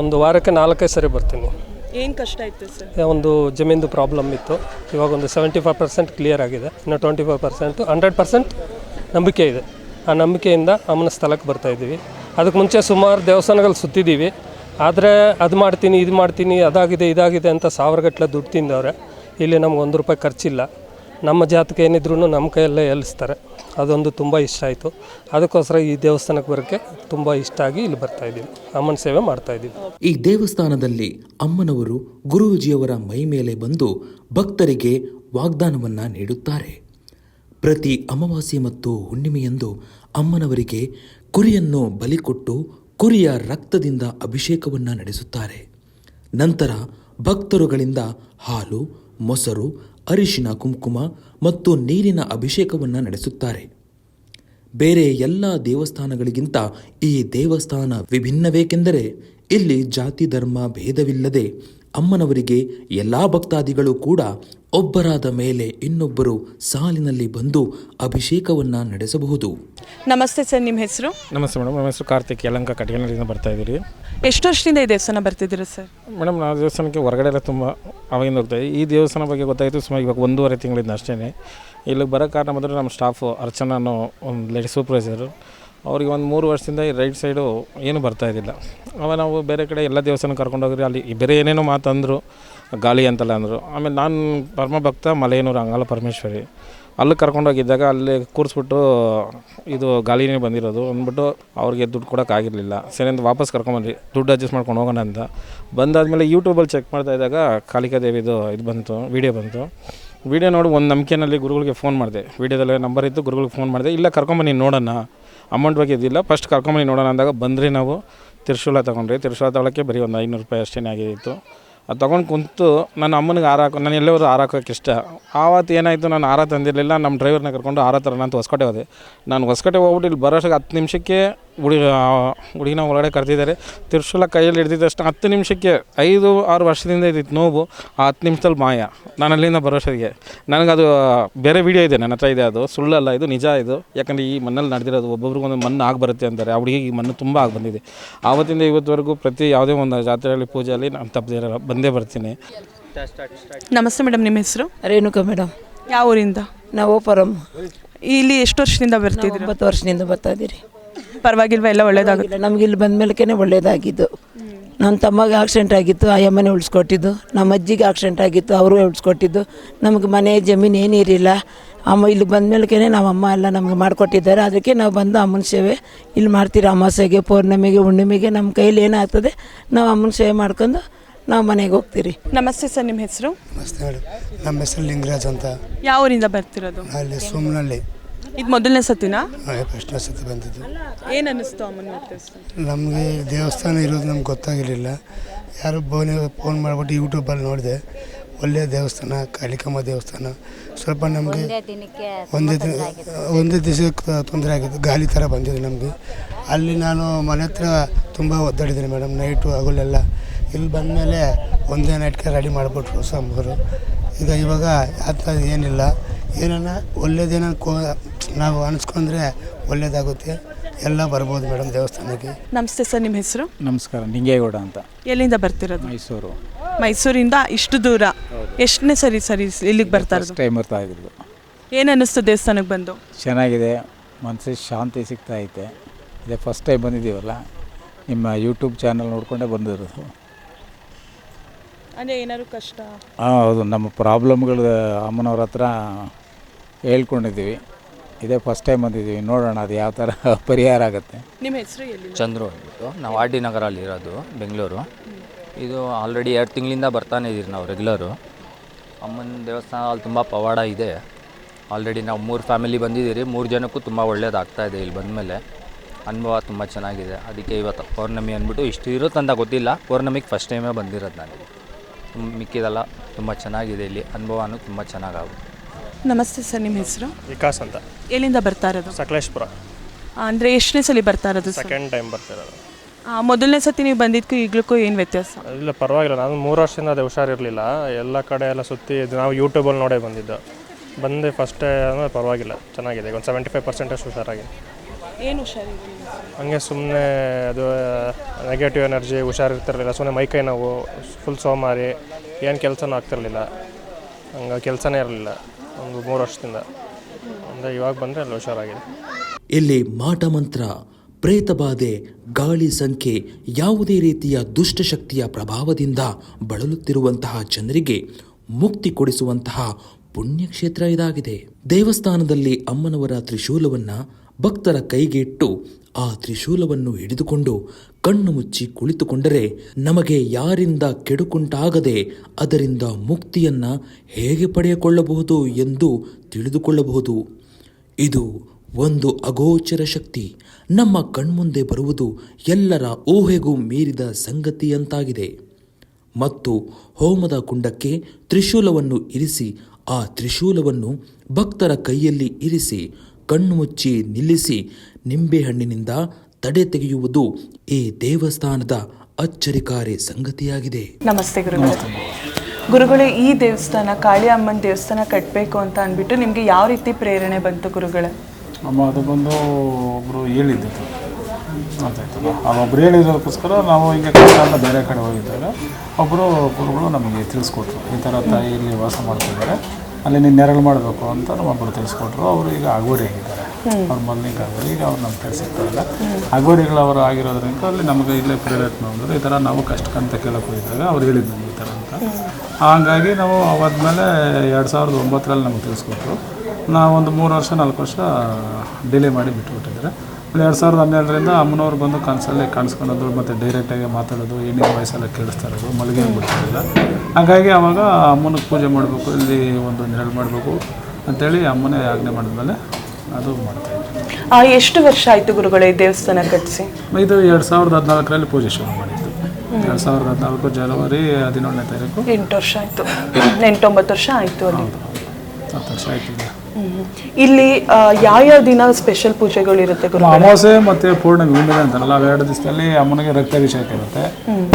ಒಂದು ವಾರಕ್ಕೆ ನಾಲ್ಕೈದು ಸರಿ ಬರ್ತೀನಿ. ಏನು ಕಷ್ಟ ಇತ್ತು ಸರ್? ಒಂದು ಜಮೀನ್ದು ಪ್ರಾಬ್ಲಮ್ ಇತ್ತು. ಇವಾಗ ಒಂದು ಸೆವೆಂಟಿ ಫೈವ್ ಪರ್ಸೆಂಟ್ ಕ್ಲಿಯರ್ ಆಗಿದೆ. ಇನ್ನು twenty five percent hundred percent ನಂಬಿಕೆ ಇದೆ. ಆ ನಂಬಿಕೆಯಿಂದ ಅಮ್ಮನ ಸ್ಥಳಕ್ಕೆ ಬರ್ತಾ ಇದ್ದೀವಿ. ಅದಕ್ಕೆ ಮುಂಚೆ ಸುಮಾರು ದೇವಸ್ಥಾನಗಳು ಸುತ್ತಿದ್ದೀವಿ. ಆದರೆ ಅದು ಮಾಡ್ತೀನಿ, ಇದು ಮಾಡ್ತೀನಿ, ಅದಾಗಿದೆ, ಇದಾಗಿದೆ ಅಂತ ಸಾವಿರಗಟ್ಟಲೆ ದುಡ್ಡು ತಿಂದವ್ರೆ. ಇಲ್ಲಿ ನಮ್ಗೆ ಒಂದು ರೂಪಾಯಿ ಖರ್ಚಿಲ್ಲ. ನಮ್ಮ ಜಾತಕ ಏನಿದ್ರು ನಮ್ಮ ಕೈಯಲ್ಲೇ ಎಲ್ಲಿಸ್ತಾರೆ ಅದೊಂದು ತುಂಬ ಇಷ್ಟ ಆಯಿತು. ಅದಕ್ಕೋಸ್ಕರ ಈ ದೇವಸ್ಥಾನಕ್ಕೆ ಬರೋಕ್ಕೆ ತುಂಬ ಇಷ್ಟ ಆಗಿ ಇಲ್ಲಿ ಬರ್ತಾ ಇದ್ದೀವಿ ಅಮ್ಮನ ಸೇವೆ ಮಾಡ್ತಾ ಇದ್ದೀವಿ ಈ ದೇವಸ್ಥಾನದಲ್ಲಿ ಅಮ್ಮನವರು ಗುರೂಜಿಯವರ ಮೈ ಮೇಲೆ ಬಂದು ಭಕ್ತರಿಗೆ ವಾಗ್ದಾನವನ್ನು ನೀಡುತ್ತಾರೆ. ಪ್ರತಿ ಅಮಾವಾಸ್ಯೆ ಮತ್ತು ಹುಣ್ಣಿಮೆಯಂದು ಅಮ್ಮನವರಿಗೆ ಕುರಿಯನ್ನು ಬಲಿ ಕೊಟ್ಟು ಕುರಿಯ ರಕ್ತದಿಂದ ಅಭಿಷೇಕವನ್ನು ನಡೆಸುತ್ತಾರೆ. ನಂತರ ಭಕ್ತರುಗಳಿಂದ ಹಾಲು, ಮೊಸರು, ಅರಿಶಿನ ಕುಂಕುಮ ಮತ್ತು ನೀರಿನ ಅಭಿಷೇಕವನ್ನು ನಡೆಸುತ್ತಾರೆ. ಬೇರೆ ಎಲ್ಲ ದೇವಸ್ಥಾನಗಳಿಗಿಂತ ಈ ದೇವಸ್ಥಾನ ವಿಭಿನ್ನವೇಕೆಂದರೆ ಇಲ್ಲಿ ಜಾತಿ, ಧರ್ಮ, ಭೇದವಿಲ್ಲದೆ ಅಮ್ಮನವರಿಗೆ ಎಲ್ಲ ಭಕ್ತಾದಿಗಳು ಕೂಡ ಒಬ್ಬರಾದ ಮೇಲೆ ಇನ್ನೊಬ್ಬರು ಸಾಲಿನಲ್ಲಿ ಬಂದು ಅಭಿಷೇಕವನ್ನ ನಡೆಸಬಹುದು. ನಮಸ್ತೆ ಸರ್ ನಿಮ್ಮ ಹೆಸರು? ನಮಸ್ತೆ ಮೇಡಮ್ ನಮ್ಮ ಹೆಸರು ಕಾರ್ತಿಕ್. ಯಲಂಕ ಕಟಗನಹಳ್ಳಿಯಿಂದ ಬರ್ತಾ ಇದ್ದೀರಿ ಎಷ್ಟು ವರ್ಷದಿಂದ ಈ ದೇವಸ್ಥಾನ ಬರ್ತಿದ್ದೀರಾ ಸರ್? ಮೇಡಮ್ ನಾವು ದೇವಸ್ಥಾನಕ್ಕೆ ಹೊರಗಡೆ ಎಲ್ಲ ತುಂಬ ಅವಾಗಿಂದ ಹೋಗ್ತಾ ಇದ್ದೀವಿ. ಈ ದೇವಸ್ಥಾನ ಬಗ್ಗೆ ಗೊತ್ತಾಯಿತು ಸುಮಾರು ಇವಾಗ ಒಂದೂವರೆ ತಿಂಗಳಿಂದ ಅಷ್ಟೇ ಇಲ್ಲಿಗೆ ಬರೋ ಕಾರಣ ಬಂದರೆ ನಮ್ಮ ಸ್ಟಾಫು ಅರ್ಚನಾ ಅನ್ನೋ ಒಂದು ಲೇಡಿ ಸೂಪರ್ವೈಸರು ಅವ್ರಿಗೆ ಒಂದು ಮೂರು ವರ್ಷದಿಂದ ಈ ರೈಟ್ ಸೈಡು ಏನು ಬರ್ತಾ ಇದ್ದಿಲ್ಲ. ಅವಾಗ ನಾವು ಬೇರೆ ಕಡೆ ಎಲ್ಲ ದೇವಸ್ಥಾನ ಕರ್ಕೊಂಡೋಗ್ರಿ ಅಲ್ಲಿ ಬೇರೆ ಏನೇನೋ ಮಾತಂದರು ಗಾಳಿ ಅಂತೆಲ್ಲ ಅಂದರು. ಆಮೇಲೆ ನಾನು ಪರಮ ಭಕ್ತ ಮಲೆಯನೂರು ಅಂಗಾಲ ಪರಮೇಶ್ವರಿ. ಅಲ್ಲಿ ಕರ್ಕೊಂಡೋಗಿದ್ದಾಗ ಅಲ್ಲಿ ಕೂರಿಸ್ಬಿಟ್ಟು ಇದು ಗಾಳಿನೇ ಬಂದಿರೋದು ಅಂದ್ಬಿಟ್ಟು ಅವ್ರಿಗೆ ದುಡ್ಡು ಕೊಡೋಕ್ಕಾಗಿರಲಿಲ್ಲ ಸರಿ ಅಂತ ವಾಪಸ್ ಕರ್ಕೊಂಬಂದ್ರಿ ದುಡ್ಡು ಅಡ್ಜಸ್ಟ್ ಮಾಡ್ಕೊಂಡು ಹೋಗೋಣ ಅಂತ. ಬಂದಾದಮೇಲೆ ಯೂಟ್ಯೂಬಲ್ಲಿ ಚೆಕ್ ಮಾಡ್ತಾ ಇದ್ದಾಗ ಕಾಳಿಕಾ ದೇವಿದು ಇದು ಬಂತು ವೀಡಿಯೋ ಬಂತು. ವೀಡಿಯೋ ನೋಡಿ ಒಂದು ನಂಬಿಕೆನಲ್ಲಿ ಗುರುಗಳಿಗೆ ಫೋನ್ ಮಾಡಿದೆ. ವೀಡಿಯೋದಲ್ಲೇ ನಂಬರ್ ಇತ್ತು, ಗುರುಗಳಿಗೆ ಫೋನ್ ಮಾಡಿದೆ. ಇಲ್ಲ ಕರ್ಕೊಂಬನ್ನಿ ನೋಡೋಣ. ಅಮೌಂಟ್ ಬಗ್ಗೆ ಇದ್ದಿಲ್ಲ ಫಸ್ಟ್ ಕರ್ಕೊಂಬಂದು ನೋಡೋಣ ಅಂದಾಗ ಬಂದ್ರಿ ನಾವು. ತಿರ್ಶೂಲ ತೊಗೊಂಡ್ರಿ. ತಿರ್ಶೂಲ ತೊಗೊಳಕ್ಕೆ ಬರೀ ಒಂದು ಐನೂರು ರೂಪಾಯಿ ಅಷ್ಟೇ ಆಗಿತ್ತು. ಅದು ತೊಗೊಂಡು ಕುಂತು ನನ್ನ ಅಮ್ಮನಿಗೆ ಆರಾಕ ನಾನು ಎಲ್ಲವರು ಹಾರ ಹಾಕೋಕೆ ಇಷ್ಟ ಆವತ್ತು ಏನಾಯಿತು, ನಾನು ಹಾರ ತಂದಿರಲಿಲ್ಲ, ನಮ್ಮ ಡ್ರೈವರ್ನ ಕರ್ಕೊಂಡು ಆರ ಥರ ಅಂತ ಹೊಸಕೋಟೆ ಹೋದೆ. ನಾನು ಹೊಸಕೋಟೆ ಹೋಗ್ಬಿಟ್ಟು ಇಲ್ಲಿ ಬರೋಷ್ಟು ಹತ್ತು ನಿಮಿಷಕ್ಕೆ ಹುಡುಗ ಹುಡುಗಿನ ಒಳಗಡೆ ಕರೆದಿದ್ದಾರೆ. ತಿರ್ಸುಲ ಕೈಯಲ್ಲಿ ತಕ್ಷಣ ಹತ್ತು ನಿಮಿಷಕ್ಕೆ ಐದು, ಆರು ವರ್ಷದಿಂದ ಇದ್ದಿತ್ತು ನೋವು ಆ ಹತ್ತು ನಿಮಿಷದಲ್ಲಿ ಮಾಯ. ನಾನು ಅಲ್ಲಿಂದ ಬರೋಷ್ಟಿಗೆ ನನಗದು ಬೇರೆ ವಿಡಿಯೋ ಇದೆ, ನನ್ನ ಹತ್ರ ಇದೆ ಅದು. ಸುಳ್ಳಲ್ಲ ಇದು, ನಿಜ ಇದು. ಯಾಕಂದರೆ ಈ ಮಣ್ಣಲ್ಲಿ ನಡೆದಿರೋದು ಒಬ್ಬೊಬ್ರಿಗೊಂದು ಮಣ್ಣು ಆಗಿ ಬರುತ್ತೆ ಅಂತಾರೆ. ಆ ಹುಡುಗಿಗೆ ಈ ಮಣ್ಣು ತುಂಬ ಆಗಿ ಬಂದಿದೆ ಆವತ್ತಿಂದ ಇವತ್ತುವರೆಗೂ ಪ್ರತಿ ಯಾವುದೇ ಒಂದು ಜಾತ್ರೆಯಲ್ಲಿ, ಪೂಜೆಯಲ್ಲಿ ನಾನು ತಪ್ಪದೇ ಬಂದೇ ಬರ್ತೀನಿ. ನಮಸ್ತೆ ಮೇಡಮ್ ನಿಮ್ಮ ಹೆಸರು? ರೇಣುಕಾ ಮೇಡಮ್. ಯಾವ ಊರಿಂದ? ನಾವು ಪರಮ್ ಇಲ್ಲಿ ಎಷ್ಟು ವರ್ಷದಿಂದ ಬರ್ತೀವಿ ಒಂಬತ್ತು ವರ್ಷದಿಂದ ಬರ್ತಾ ಇದ್ದೀರಿ. ಪರವಾಗಿಲ್ವಾ ಎಲ್ಲ ಒಳ್ಳೇದಾಗುತ್ತೆ ನಮ್ಗೆ ಇಲ್ಲಿ ಬಂದ ಮೇಲಕ್ಕೆ ಒಳ್ಳೇದಾಗಿದ್ದು. ನನ್ನ ತಮ್ಮಗೆ ಆಕ್ಸಿಡೆಂಟ್ ಆಗಿತ್ತು ಆಯಮ್ಮನೆ ಉಳಿಸ್ಕೊಟ್ಟಿದ್ದು. ನಮ್ಮ ಅಜ್ಜಿಗೆ ಆಕ್ಸಿಡೆಂಟ್ ಆಗಿತ್ತು ಅವರು ಉಳಿಸ್ಕೊಟ್ಟಿದ್ದು. ನಮಗೆ ಮನೆ ಜಮೀನು ಏನಿರಲಿಲ್ಲ ಅಮ್ಮ ಇಲ್ಲಿ ಬಂದ ಮೇಲಕ್ಕೆ ನಮ್ಮ ಅಮ್ಮ ಎಲ್ಲ ನಮಗೆ ಮಾಡಿಕೊಟ್ಟಿದ್ದಾರೆ. ಅದಕ್ಕೆ ನಾವು ಬಂದು ಅಮ್ಮನ ಸೇವೆ ಇಲ್ಲಿ ಮಾಡ್ತೀರಿ. ಅಮಾಸೆಗೆ ಪೌರ್ಣಮಿಗೆ ಹುಣ್ಣಿಮೆಗೆ ನಮ್ಮ ಕೈಲಿ ಏನಾಗ್ತದೆ ನಾವು ಅಮ್ಮನ ಸೇವೆ ಮಾಡ್ಕೊಂಡು ನಾವು ಮನೆಗೆ ಹೋಗ್ತೀರಿ. ನಮಸ್ತೆ ಸರ್ ನಿಮ್ಮ ಹೆಸರು? ನಮಸ್ತೆ ಮೇಡಮ್ ನಮ್ಮ ಹೆಸರು ಲಿಂಗರಾಜ್ ಅಂತ. ಯಾವ ಊರಿಂದ ಬರ್ತಿರೋದು? ಅಲ್ಲಿ ಸುಮ್ನಲ್ಲಿ ಇದು ಮೊದಲನೇ ಸತಿನಾ? ಫಸ್ಟ್ ಸತಿ ಬಂದಿದ್ದು. ಏನು ಅನ್ನಿಸ್ತು ಅಮ್ಮನ ನಮಗೆ ದೇವಸ್ಥಾನ ಇರೋದು ನಮ್ಗೆ ಗೊತ್ತಾಗಿರಲಿಲ್ಲ. ಯಾರು ಬೋನಿ ಫೋನ್ ಮಾಡಿಬಿಟ್ಟು ಯೂಟ್ಯೂಬಲ್ಲಿ ನೋಡಿದೆ. ಒಳ್ಳೆಯ ದೇವಸ್ಥಾನ ಕಾಳಿಕಮ್ಮ ದೇವಸ್ಥಾನ. ಸ್ವಲ್ಪ ನಮಗೆ ಒಂದೇ ದಿನ ಒಂದೇ ದಿವಸಕ್ಕೆ ತೊಂದರೆ ಆಗಿತ್ತು ಗಾಳಿ ಥರ ಬಂದಿದೆ ನಮಗೆ. ಅಲ್ಲಿ ನಾನು ಮನೆ ಹತ್ರ ತುಂಬ ಒದ್ದಾಡಿದ್ದೀನಿ ಮೇಡಮ್. ನೈಟು ಹಗಲೆಲ್ಲ ಇಲ್ಲಿ ಬಂದಮೇಲೆ ಒಂದೇ ನೈಟ್ಗೆ ರೆಡಿ ಮಾಡಿಬಿಟ್ರು ಸಾಂಬಾರು. ಈಗ ಇವಾಗ ಆ ಥರ ಏನಿಲ್ಲ. ಏನನ್ನ ಒಳ್ಳೇದೇನೋ ಕೋ ನಾವು ಅನಿಸ್ಕೊಂಡ್ರೆ ಒಳ್ಳೇದಾಗುತ್ತೆ. ಎಲ್ಲ ಬರ್ಬೋದು ಮೇಡಮ್ ದೇವಸ್ಥಾನಕ್ಕೆ. ನಮಸ್ತೆ ಸರ್ ನಿಮ್ಮ ಹೆಸರು? ನಮಸ್ಕಾರ ನಿಂಗೇಗೌಡ ಅಂತ. ಎಲ್ಲಿಂದ ಬರ್ತಿರೋದು? ಮೈಸೂರು. ಮೈಸೂರಿಂದ ಇಷ್ಟು ದೂರ? ಎಷ್ಟನೇ ಸರಿ ಸರಿ ಇಲ್ಲಿಗೆ ಬರ್ತಾರೆ ಇರೋದು? ಟೈಮ್ ಬರ್ತಾ ಇದ್ರು ಏನು ಅನ್ನಿಸ್ತು ದೇವಸ್ಥಾನಕ್ಕೆ ಬಂದು? ಚೆನ್ನಾಗಿದೆ. ಮನಸ್ಸಿಗೆ ಶಾಂತಿ ಸಿಗ್ತಾ ಐತೆ. ಇದೇ ಫಸ್ಟ್ ಟೈಮ್ ಬಂದಿದ್ದೀವಲ್ಲ? ನಿಮ್ಮ ಯೂಟ್ಯೂಬ್ ಚಾನಲ್ ನೋಡಿಕೊಂಡೇ ಬಂದಿರೋದು. ಅಂದರೆ ಏನಾದ್ರು ಕಷ್ಟ? ಹಾಂ ಹೌದು. ನಮ್ಮ ಪ್ರಾಬ್ಲಮ್ಗಳು ಅಮ್ಮನವ್ರ ಹತ್ರ ಹೇಳ್ಕೊಂಡಿದ್ದೀವಿ. ಇದೇ ಫಸ್ಟ್ ಟೈಮ್ ಬಂದಿದ್ದೀವಿ. ನೋಡೋಣ ಅದು ಯಾವ ಥರ ಪರಿಹಾರ ಆಗುತ್ತೆ. ನಿಮ್ಮ ಹೆಸರು ಎಲ್ಲಿ ಚಂದ್ರು ಅಂದ್ಬಿಟ್ಟು. ನಾವು ಆರ್ ಡಿ ನಗರಲ್ಲಿ ಇರೋದು ಬೆಂಗಳೂರು. ಇದು ಆಲ್ರೆಡಿ ಎರಡು ತಿಂಗಳಿಂದ ಬರ್ತಾನೆ ಇದ್ದೀರಿ ನಾವು ರೆಗ್ಯುಲರು ಅಮ್ಮನ ದೇವಸ್ಥಾನ ಅಲ್ಲಿ ತುಂಬ ಪವಾಡ ಇದೆ. ಆಲ್ರೆಡಿ ನಾವು ಮೂರು ಫ್ಯಾಮಿಲಿ ಬಂದಿದ್ದೀರಿ. ಮೂರು ಜನಕ್ಕೂ ತುಂಬ ಒಳ್ಳೇದಾಗ್ತಾ ಇದೆ ಇಲ್ಲಿ ಬಂದಮೇಲೆ. ಅನುಭವ ತುಂಬ ಚೆನ್ನಾಗಿದೆ. ಅದಕ್ಕೆ ಇವತ್ತು ಪೌರ್ಣಮಿ ಅಂದ್ಬಿಟ್ಟು ಇಷ್ಟು ಇರುತ್ತಂತ ಗೊತ್ತಿಲ್ಲ. ಪೌರ್ಣಮಿಗೆ ಫಸ್ಟ್ ಟೈಮೇ ಬಂದಿರೋದು ನಾನು. ತುಂಬ ಮಿಕ್ಕಿದೆಲ್ಲ ತುಂಬ ಚೆನ್ನಾಗಿದೆ ಇಲ್ಲಿ. ಅನುಭವನೂ ತುಂಬ ಚೆನ್ನಾಗಾಗುತ್ತೆ. ನಮಸ್ತೆ ಸರ್ ನಿಮ್ಮ ಹೆಸರು? ವಿಕಾಸ್ ಅಂತ. ಎಲ್ಲಿಂದ ಬರ್ತಾ ಇರೋದು? ಸಕಲೇಶ್ಪುರ. ಅಂದರೆ ಎಷ್ಟನೇ ಸಲ ಬರ್ತಾ ಇರೋದು ಸರ್? ಸೆಕೆಂಡ್ ಟೈಮ್ ಬರ್ತಿರೋದು ಮೊದಲನೇ ಸತಿ ನೀವು ಬಂದಿದ್ದಕ್ಕೂ ಈಗಲಕ್ಕೂ ಏನು ವ್ಯತ್ಯಾಸ? ಇಲ್ಲ ಪರವಾಗಿಲ್ಲ. ನಾನು ಮೂರು ವರ್ಷದಿಂದ ಅದೇ ಹುಷಾರಿರಲಿಲ್ಲ. ಎಲ್ಲ ಕಡೆ ಎಲ್ಲ ಸುತ್ತಿ ಇದು ನಾವು ಯೂಟ್ಯೂಬಲ್ಲಿ ನೋಡೇ ಬಂದಿದ್ದು. ಬಂದೆ ಫಸ್ಟೇ ಅಂದರೆ ಪರವಾಗಿಲ್ಲ. ಚೆನ್ನಾಗಿದೆ. ಒಂದು ಸೆವೆಂಟಿ ಫೈವ್ ಪರ್ಸೆಂಟಷ್ಟು ಹುಷಾರಾಗಿದೆ. ಏನು ಹುಷಾರಿರಲಿಲ್ಲ ಹಂಗೆ ಸುಮ್ಮನೆ ಅದು ನೆಗೆಟಿವ್ ಎನರ್ಜಿ ಹುಷಾರಿರ್ತಿರಲಿಲ್ಲ. ಸುಮ್ಮನೆ ಮೈಕೈ ನೋವು ಫುಲ್ ಸೋಮಾರಿ ಏನು ಕೆಲಸನೂ ಆಗ್ತಿರಲಿಲ್ಲ. ಹಂಗೆ ಕೆಲಸನೇ ಇರಲಿಲ್ಲ ಒಂದು ಮೂರು ವರ್ಷದಿಂದ. ಅಂದರೆ ಇವಾಗ ಬಂದರೆ ಅಲ್ಲಿ ಹುಷಾರಾಗಿದೆ. ಇಲ್ಲಿ ಮಾಟ ಮಂತ್ರ ಪ್ರೇತಬಾಧೆ ಗಾಳಿ ಸಂಖ್ಯೆ ಯಾವುದೇ ರೀತಿಯ ದುಷ್ಟಶಕ್ತಿಯ ಪ್ರಭಾವದಿಂದ ಬಳಲುತ್ತಿರುವಂತಹ ಜನರಿಗೆ ಮುಕ್ತಿ ಕೊಡಿಸುವಂತಹ ಪುಣ್ಯಕ್ಷೇತ್ರ ಇದಾಗಿದೆ. ದೇವಸ್ಥಾನದಲ್ಲಿ ಅಮ್ಮನವರ ತ್ರಿಶೂಲವನ್ನ ಭಕ್ತರ ಕೈಗೆ ಇಟ್ಟು ಆ ತ್ರಿಶೂಲವನ್ನು ಹಿಡಿದುಕೊಂಡು ಕಣ್ಣು ಮುಚ್ಚಿ ಕುಳಿತುಕೊಂಡರೆ ನಮಗೆ ಯಾರಿಂದ ಕೆಡುಕುಂಟಾಗದೆ ಅದರಿಂದ ಮುಕ್ತಿಯನ್ನ ಹೇಗೆ ಪಡೆಯಿಕೊಳ್ಳಬಹುದು ಎಂದು ತಿಳಿದುಕೊಳ್ಳಬಹುದು. ಇದು ಒಂದು ಅಗೋಚರ ಶಕ್ತಿ. ನಮ್ಮ ಕಣ್ಮುಂದೆ ಬರುವುದು ಎಲ್ಲರ ಊಹೆಗೂ ಮೀರಿದ ಸಂಗತಿಯಂತಾಗಿದೆ. ಮತ್ತು ಹೋಮದ ಕುಂಡಕ್ಕೆ ತ್ರಿಶೂಲವನ್ನು ಇರಿಸಿ, ಆ ತ್ರಿಶೂಲವನ್ನು ಭಕ್ತರ ಕೈಯಲ್ಲಿ ಇರಿಸಿ ಕಣ್ಣು ಮುಚ್ಚಿ ನಿಲ್ಲಿಸಿ ನಿಂಬೆಹಣ್ಣಿನಿಂದ ತಡೆ ತೆಗೆಯುವುದು ಈ ದೇವಸ್ಥಾನದ ಅಚ್ಚರಿಕಾರಿ ಸಂಗತಿಯಾಗಿದೆ. ನಮಸ್ತೆ ಗುರುಗಳೇ. ಗುರುಗಳೇ ಈ ದೇವಸ್ಥಾನ ಕಾಳಿ ಅಮ್ಮನ ದೇವಸ್ಥಾನ ಕಟ್ಟಬೇಕು ಅಂತ ಅಂದ್ಬಿಟ್ಟು ನಿಮಗೆ ಯಾವ ರೀತಿ ಪ್ರೇರಣೆ ಬಂತು ಗುರುಗಳೇ? ಅಮ್ಮ ಅದು ಬಂದು ಒಬ್ಬರು ಹೇಳಿದ್ದಿತ್ತು ಅಂತಾಯ್ತಲ್ಲ ಒಬ್ರು ಹೇಳಿರೋದಕ್ಕೋಸ್ಕರ ನಾವು ಈಗ ಕಷ್ಟ ಅಂತ ಬೇರೆ ಕಡೆ ಹೋಗಿದ್ದಾಗ ಒಬ್ಬರು ಗುರುಗಳು ನಮಗೆ ತಿಳಿಸ್ಕೊಟ್ರು. ಈ ಥರ ತಾಯಿ ಇಲ್ಲಿ ವಾಸ ಮಾಡ್ತಿದ್ದಾರೆ. ಅಲ್ಲಿ ನೀನು ನೆರಳು ಮಾಡಬೇಕು ಅಂತ ಒಬ್ಬರು ತಿಳಿಸ್ಕೊಟ್ರು. ಅವರು ಈಗ ಅಗೋರಿ ಆಗಿದ್ದಾರೆ. ಅವ್ರ ಮೊದಲಿಗೆ ಆಗೋರಿ ಈಗ ಅವ್ರು ನಮ್ಮ ಕಡೆ ಸಿಗ್ತಾಯಿಲ್ಲ ಅವರು ಆಗಿರೋದ್ರಿಂದ ಅಲ್ಲಿ ನಮಗೆ ಇಲ್ಲೇ ಪ್ರೇರೇಟ್ ಮಾಡಿದ್ರು ಈ ಥರ ನಾವು ಕಷ್ಟಕ್ಕಂತ ಕೇಳಕ್ಕೆ ಹೋಗಿದ್ದಾಗ ಅವ್ರು ಹೇಳಿದ್ದು ನಮ್ಗೆ ಈ ಥರ ಅಂತ. ಹಾಗಾಗಿ ನಾವು ಅವಾದ್ಮೇಲೆ ಎರಡು ಸಾವಿರದ ಒಂಬತ್ತರಲ್ಲಿ ನಮಗೆ ತಿಳಿಸ್ಕೊಟ್ರು. ನಾವು ಒಂದು ಮೂರು ವರ್ಷ ನಾಲ್ಕು ವರ್ಷ ಡಿಲೇ ಮಾಡಿ ಬಿಟ್ಬಿಟ್ಟಿದ್ದಾರೆ. ಆಮೇಲೆ ಎರಡು ಸಾವಿರದ ಹನ್ನೆರಡರಿಂದ ಅಮ್ಮನವ್ರು ಬಂದು ಕನಸಲ್ಲೇ ಕಾಣಿಸ್ಕೊಳೋದು ಮತ್ತು ಡೈರೆಕ್ಟಾಗಿ ಮಾತಾಡೋದು ಏನೇನು ವಯಸ್ಸೆಲ್ಲ ಕೇಳಿಸ್ತಾ ಇರೋದು ಮಲಗಿ ಬಿಡ್ತಿರಲಿಲ್ಲ ಹಾಗಾಗಿ ಆವಾಗ ಅಮ್ಮನಿಗೆ ಪೂಜೆ ಮಾಡಬೇಕು ಇಲ್ಲಿ ಒಂದು ನೆರಳು ಮಾಡಬೇಕು ಅಂತೇಳಿ ಅಮ್ಮನೇ ಆಜ್ಞೆ ಮಾಡಿದ್ಮೇಲೆ ಅದು ಮಾಡ್ತಾಯಿದ್ವಿ ಆ, ಎಷ್ಟು ವರ್ಷ ಆಯಿತು ಗುರುಗಳೇ ದೇವಸ್ಥಾನ ಕಟ್ಟಿಸಿ ಇದು ಎರಡು ಸಾವಿರದ ಹದಿನಾಲ್ಕರಲ್ಲಿ ಪೂಜೆ ಶುರು ಮಾಡಿದ್ದು. ಎರಡು ಸಾವಿರದ ಹದಿನಾಲ್ಕು ಜನವರಿ ಹದಿನೇಳನೇ ತಾರೀಕು. ಎಂಟು ವರ್ಷ ಆಯಿತು. ಎಂಟೊಂಬತ್ತು ವರ್ಷ ಆಯಿತು ಅಲ್ಲಿ. ಹತ್ತು ವರ್ಷ ಆಯ್ತು. ಇಲ್ಲಿ ಯಾವ ದಿನ ಸ್ಪೆಷಲ್ ಪೂಜೆಗಳು ಇರುತ್ತೆ ಗುರು ಅಮಾವಾಸ್ಯೆ ಮತ್ತೆ ಪೂರ್ಣಮಿ ಹುಣ್ಣಿಮೆ ಅಂತಾರಲ್ಲ ಅವೆರಡು ದಿವಸದಲ್ಲಿ ಅಮ್ಮನಿಗೆ ರಕ್ತಾಭಿಷೇಕ ಇರುತ್ತೆ.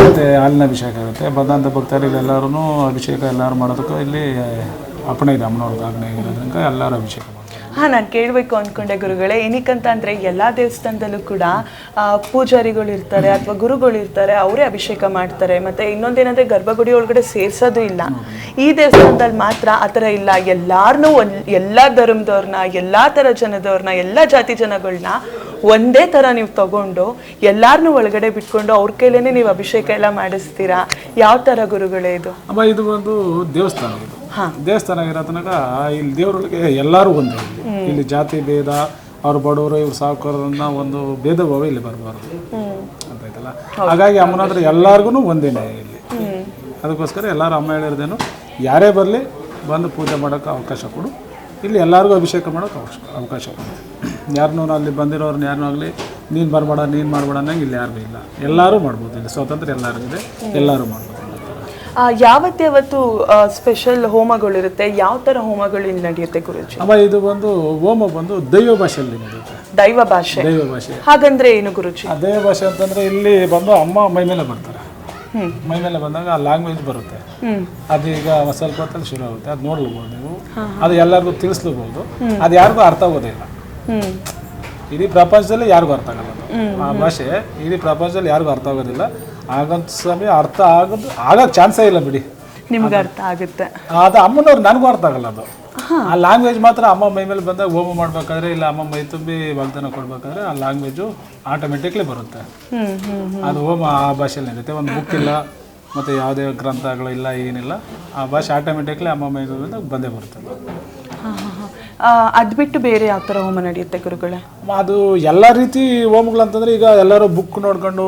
ಮತ್ತೆ ಹಾಲಿನ ಅಭಿಷೇಕ ಇರುತ್ತೆ. ಬಂದಂಥ ಭಕ್ತರಿಗೆಲ್ಲರೂ ಅಭಿಷೇಕ ಎಲ್ಲರೂ ಮಾಡೋದಕ್ಕೂ ಇಲ್ಲಿ ಅಪ್ಪಣೆ ಇದೆ ಅಮ್ಮನವ್ರದ್ದು ಆಜ್ಞೆ ಇರೋದ್ರಿಂದ ಎಲ್ಲರೂ ಅಭಿಷೇಕ ಹಾ, ನಾನು ಕೇಳಬೇಕು ಅಂದ್ಕೊಂಡೆ ಗುರುಗಳೇ. ಏನಕ್ಕಂತ ಅಂದರೆ ಎಲ್ಲ ದೇವಸ್ಥಾನದಲ್ಲೂ ಕೂಡ ಪೂಜಾರಿಗಳು ಇರ್ತಾರೆ ಅಥವಾ ಗುರುಗಳು ಇರ್ತಾರೆ, ಅವರೇ ಅಭಿಷೇಕ ಮಾಡ್ತಾರೆ. ಮತ್ತು ಇನ್ನೊಂದೇನಂದರೆ ಗರ್ಭಗುಡಿ ಒಳಗಡೆ ಸೇರಿಸೋದು ಇಲ್ಲ. ಈ ದೇವಸ್ಥಾನದಲ್ಲಿ ಮಾತ್ರ ಆ ಥರ ಇಲ್ಲ. ಎಲ್ಲಾರನ್ನೂ ಒಂದು, ಎಲ್ಲ ಧರ್ಮದವ್ರನ್ನ, ಎಲ್ಲ ಥರ ಜನದವ್ರನ್ನ, ಎಲ್ಲ ಜಾತಿ ಜನಗಳನ್ನ ಒಂದೇ ಥರ ನೀವು ತಗೊಂಡು ಎಲ್ಲಾರನ್ನೂ ಒಳಗಡೆ ಬಿಟ್ಕೊಂಡು ಅವ್ರ ಕೈಲೇ ನೀವು ಅಭಿಷೇಕ ಎಲ್ಲ ಮಾಡಿಸ್ತೀರಾ? ಯಾವ ಥರ ಗುರುಗಳೇ ಇದು? ಅಮ್ಮ, ಇದು ಒಂದು ದೇವಸ್ಥಾನ. ದೇವಸ್ಥಾನ ಇರೋ ತನಕ ಇಲ್ಲಿ ದೇವರೊಳಗೆ ಎಲ್ಲರೂ ಒಂದೇ ಇಲ್ಲಿ. ಇಲ್ಲಿ ಜಾತಿ ಭೇದ ಅವ್ರು ಬಡವರು ಇವ್ರು ಸಾವುಕಾರನ್ನ ಒಂದು ಭೇದ ಭಾವ ಇಲ್ಲಿ ಬರಬಾರ್ದು. ಅಂತ ಆಯ್ತಲ್ಲ ಹಾಗಾಗಿ ಅಮ್ಮನ ಹತ್ರ ಎಲ್ಲಾರ್ಗು ಒಂದೇನೆ ಇಲ್ಲಿ. ಅದಕ್ಕೋಸ್ಕರ ಎಲ್ಲರೂ ಅಮ್ಮ ಹೇಳಿರ್ದೇನು ಯಾರೇ ಬರಲಿ ಬಂದು ಪೂಜೆ ಮಾಡೋಕ್ಕೆ ಅವಕಾಶ ಕೊಡು. ಇಲ್ಲಿ ಎಲ್ಲರಿಗೂ ಅಭಿಷೇಕ ಮಾಡೋಕ್ಕೆ ಅವಕಾಶ ಅವಕಾಶ ಕೊಡು. ಯಾರನ್ನೂ ಅಲ್ಲಿ ಬಂದಿರೋರ್ನ ಯಾರನ್ನೂ ಆಗಲಿ ನೀನು ಬರಬೇಡ ನೀನು ಮಾಡಬೇಡ ಅನ್ನಂಗೆ ಇಲ್ಲಿ ಯಾರು ಇಲ್ಲ. ಎಲ್ಲರೂ ಮಾಡ್ಬೋದು ಇಲ್ಲಿ. ಸ್ವಾತಂತ್ರ್ಯ ಎಲ್ಲರಿಗೂ ಇದೆ ಎಲ್ಲರೂ ಮಾಡ್ಬೋದು. ಯಾವತ್ಯಾವತ್ತು ಸ್ಪೆಷಲ್ ಹೋಮಗಳಿರುತ್ತೆ ಯಾವ ಥರ ಹೋಮಗಳು ಇಲ್ಲಿ ನಡೆಯುತ್ತೆ ಗುರುಜಿ? ಅಮ್ಮ ಇದು ಬಂದು ಹೋಮ ಬಂದು ದೈವ ಭಾಷೆಯಲ್ಲಿ ನಡೆಯುತ್ತೆ. ದೈವ ಭಾಷೆ. ದೈವ ಭಾಷೆ. ಹಾಗಂದ್ರೆ ಏನು ಗುರುಜಿ? ಆ ದೈವ ಭಾಷೆ ಅಂತಂದ್ರೆ ಇಲ್ಲಿ ಬಂದು ಅಮ್ಮ ಮೈ ಮೇಲೆ ಬರ್ತಾರೆ. ಮೈ ಮೇಲೆ ಬಂದಾಗ ಆ ಲ್ಯಾಂಗ್ವೇಜ್ ಬರುತ್ತೆ. ಅದೀಗ ಒಂದ್ ಸ್ವಲ್ಪ ಹೊತ್ತಲ್ಲಿ ಶುರು ಆಗುತ್ತೆ. ಅದು ನೋಡ್ಲಬಹುದು ನೀವು. ಅದು ಎಲ್ಲರಿಗೂ ತಿಳಿಸ್ಲೂಬಹುದು ಅದು ಯಾರಿಗೂ ಅರ್ಥ ಆಗೋದಿಲ್ಲ ಇಲ್ಲ. ಇಡೀ ಪ್ರಪಂಚದಲ್ಲಿ ಯಾರಿಗೂ ಅರ್ಥ ಆಗಲ್ಲ ಅದು. ಆ ಭಾಷೆ ಇಡೀ ಪ್ರಪಂಚದಲ್ಲಿ ಯಾರಿಗೂ ಅರ್ಥ ಆಗೋದಿಲ್ಲ. ಆಗಂತ ಸಮಯ ಅರ್ಥ ಆಗೋದು ಆಗಕ್ ಚಾನ್ಸೇ ಇಲ್ಲ ಬಿಡಿ. ನಿಮ್ಗೆ ಅರ್ಥ ಆಗುತ್ತೆ. ಅದು ಅಮ್ಮನವ್ರು ನನಗೂ ಅರ್ಥ ಆಗಲ್ಲ ಅದು. ಆ ಲ್ಯಾಂಗ್ವೇಜ್ ಮಾತ್ರ ಅಮ್ಮ ಮೈ ಮೇಲೆ ಬಂದಾಗ ಹೋಮ ಮಾಡ್ಬೇಕಾದ್ರೆ ಇಲ್ಲ ಅಮ್ಮ ಮೈ ತುಂಬಿ ವಾಗ್ದಾನ ಕೊಡ್ಬೇಕಾದ್ರೆ ಆ ಲ್ಯಾಂಗ್ವೇಜು ಆಟೋಮೆಟಿಕ್ಲಿ ಬರುತ್ತೆ. ಅದು ಹೋಮ ಆ ಭಾಷೆಯಲ್ಲಿ ಇರುತ್ತೆ ಒಂದು ಬುಕ್ ಇಲ್ಲ ಮತ್ತು ಯಾವುದೇ ಗ್ರಂಥಗಳು ಇಲ್ಲ ಏನಿಲ್ಲ ಆ ಭಾಷೆ ಆಟೋಮೆಟಿಕ್ಲಿ ಅಮ್ಮ ಮೈ ಬಂದಾಗ ಬಂದೇ ಬರುತ್ತೆ ಅದ್ ಬಿಟ್ಟು ಬೇರೆ ಯಾವ ಥರ ಹೋಮ ನಡೆಯುತ್ತೆ ಗುರುಗಳೇ? ಅದು ಎಲ್ಲ ರೀತಿ ಹೋಮಗಳು ಅಂತಂದ್ರೆ ಈಗ ಎಲ್ಲರೂ ಬುಕ್ ನೋಡ್ಕೊಂಡು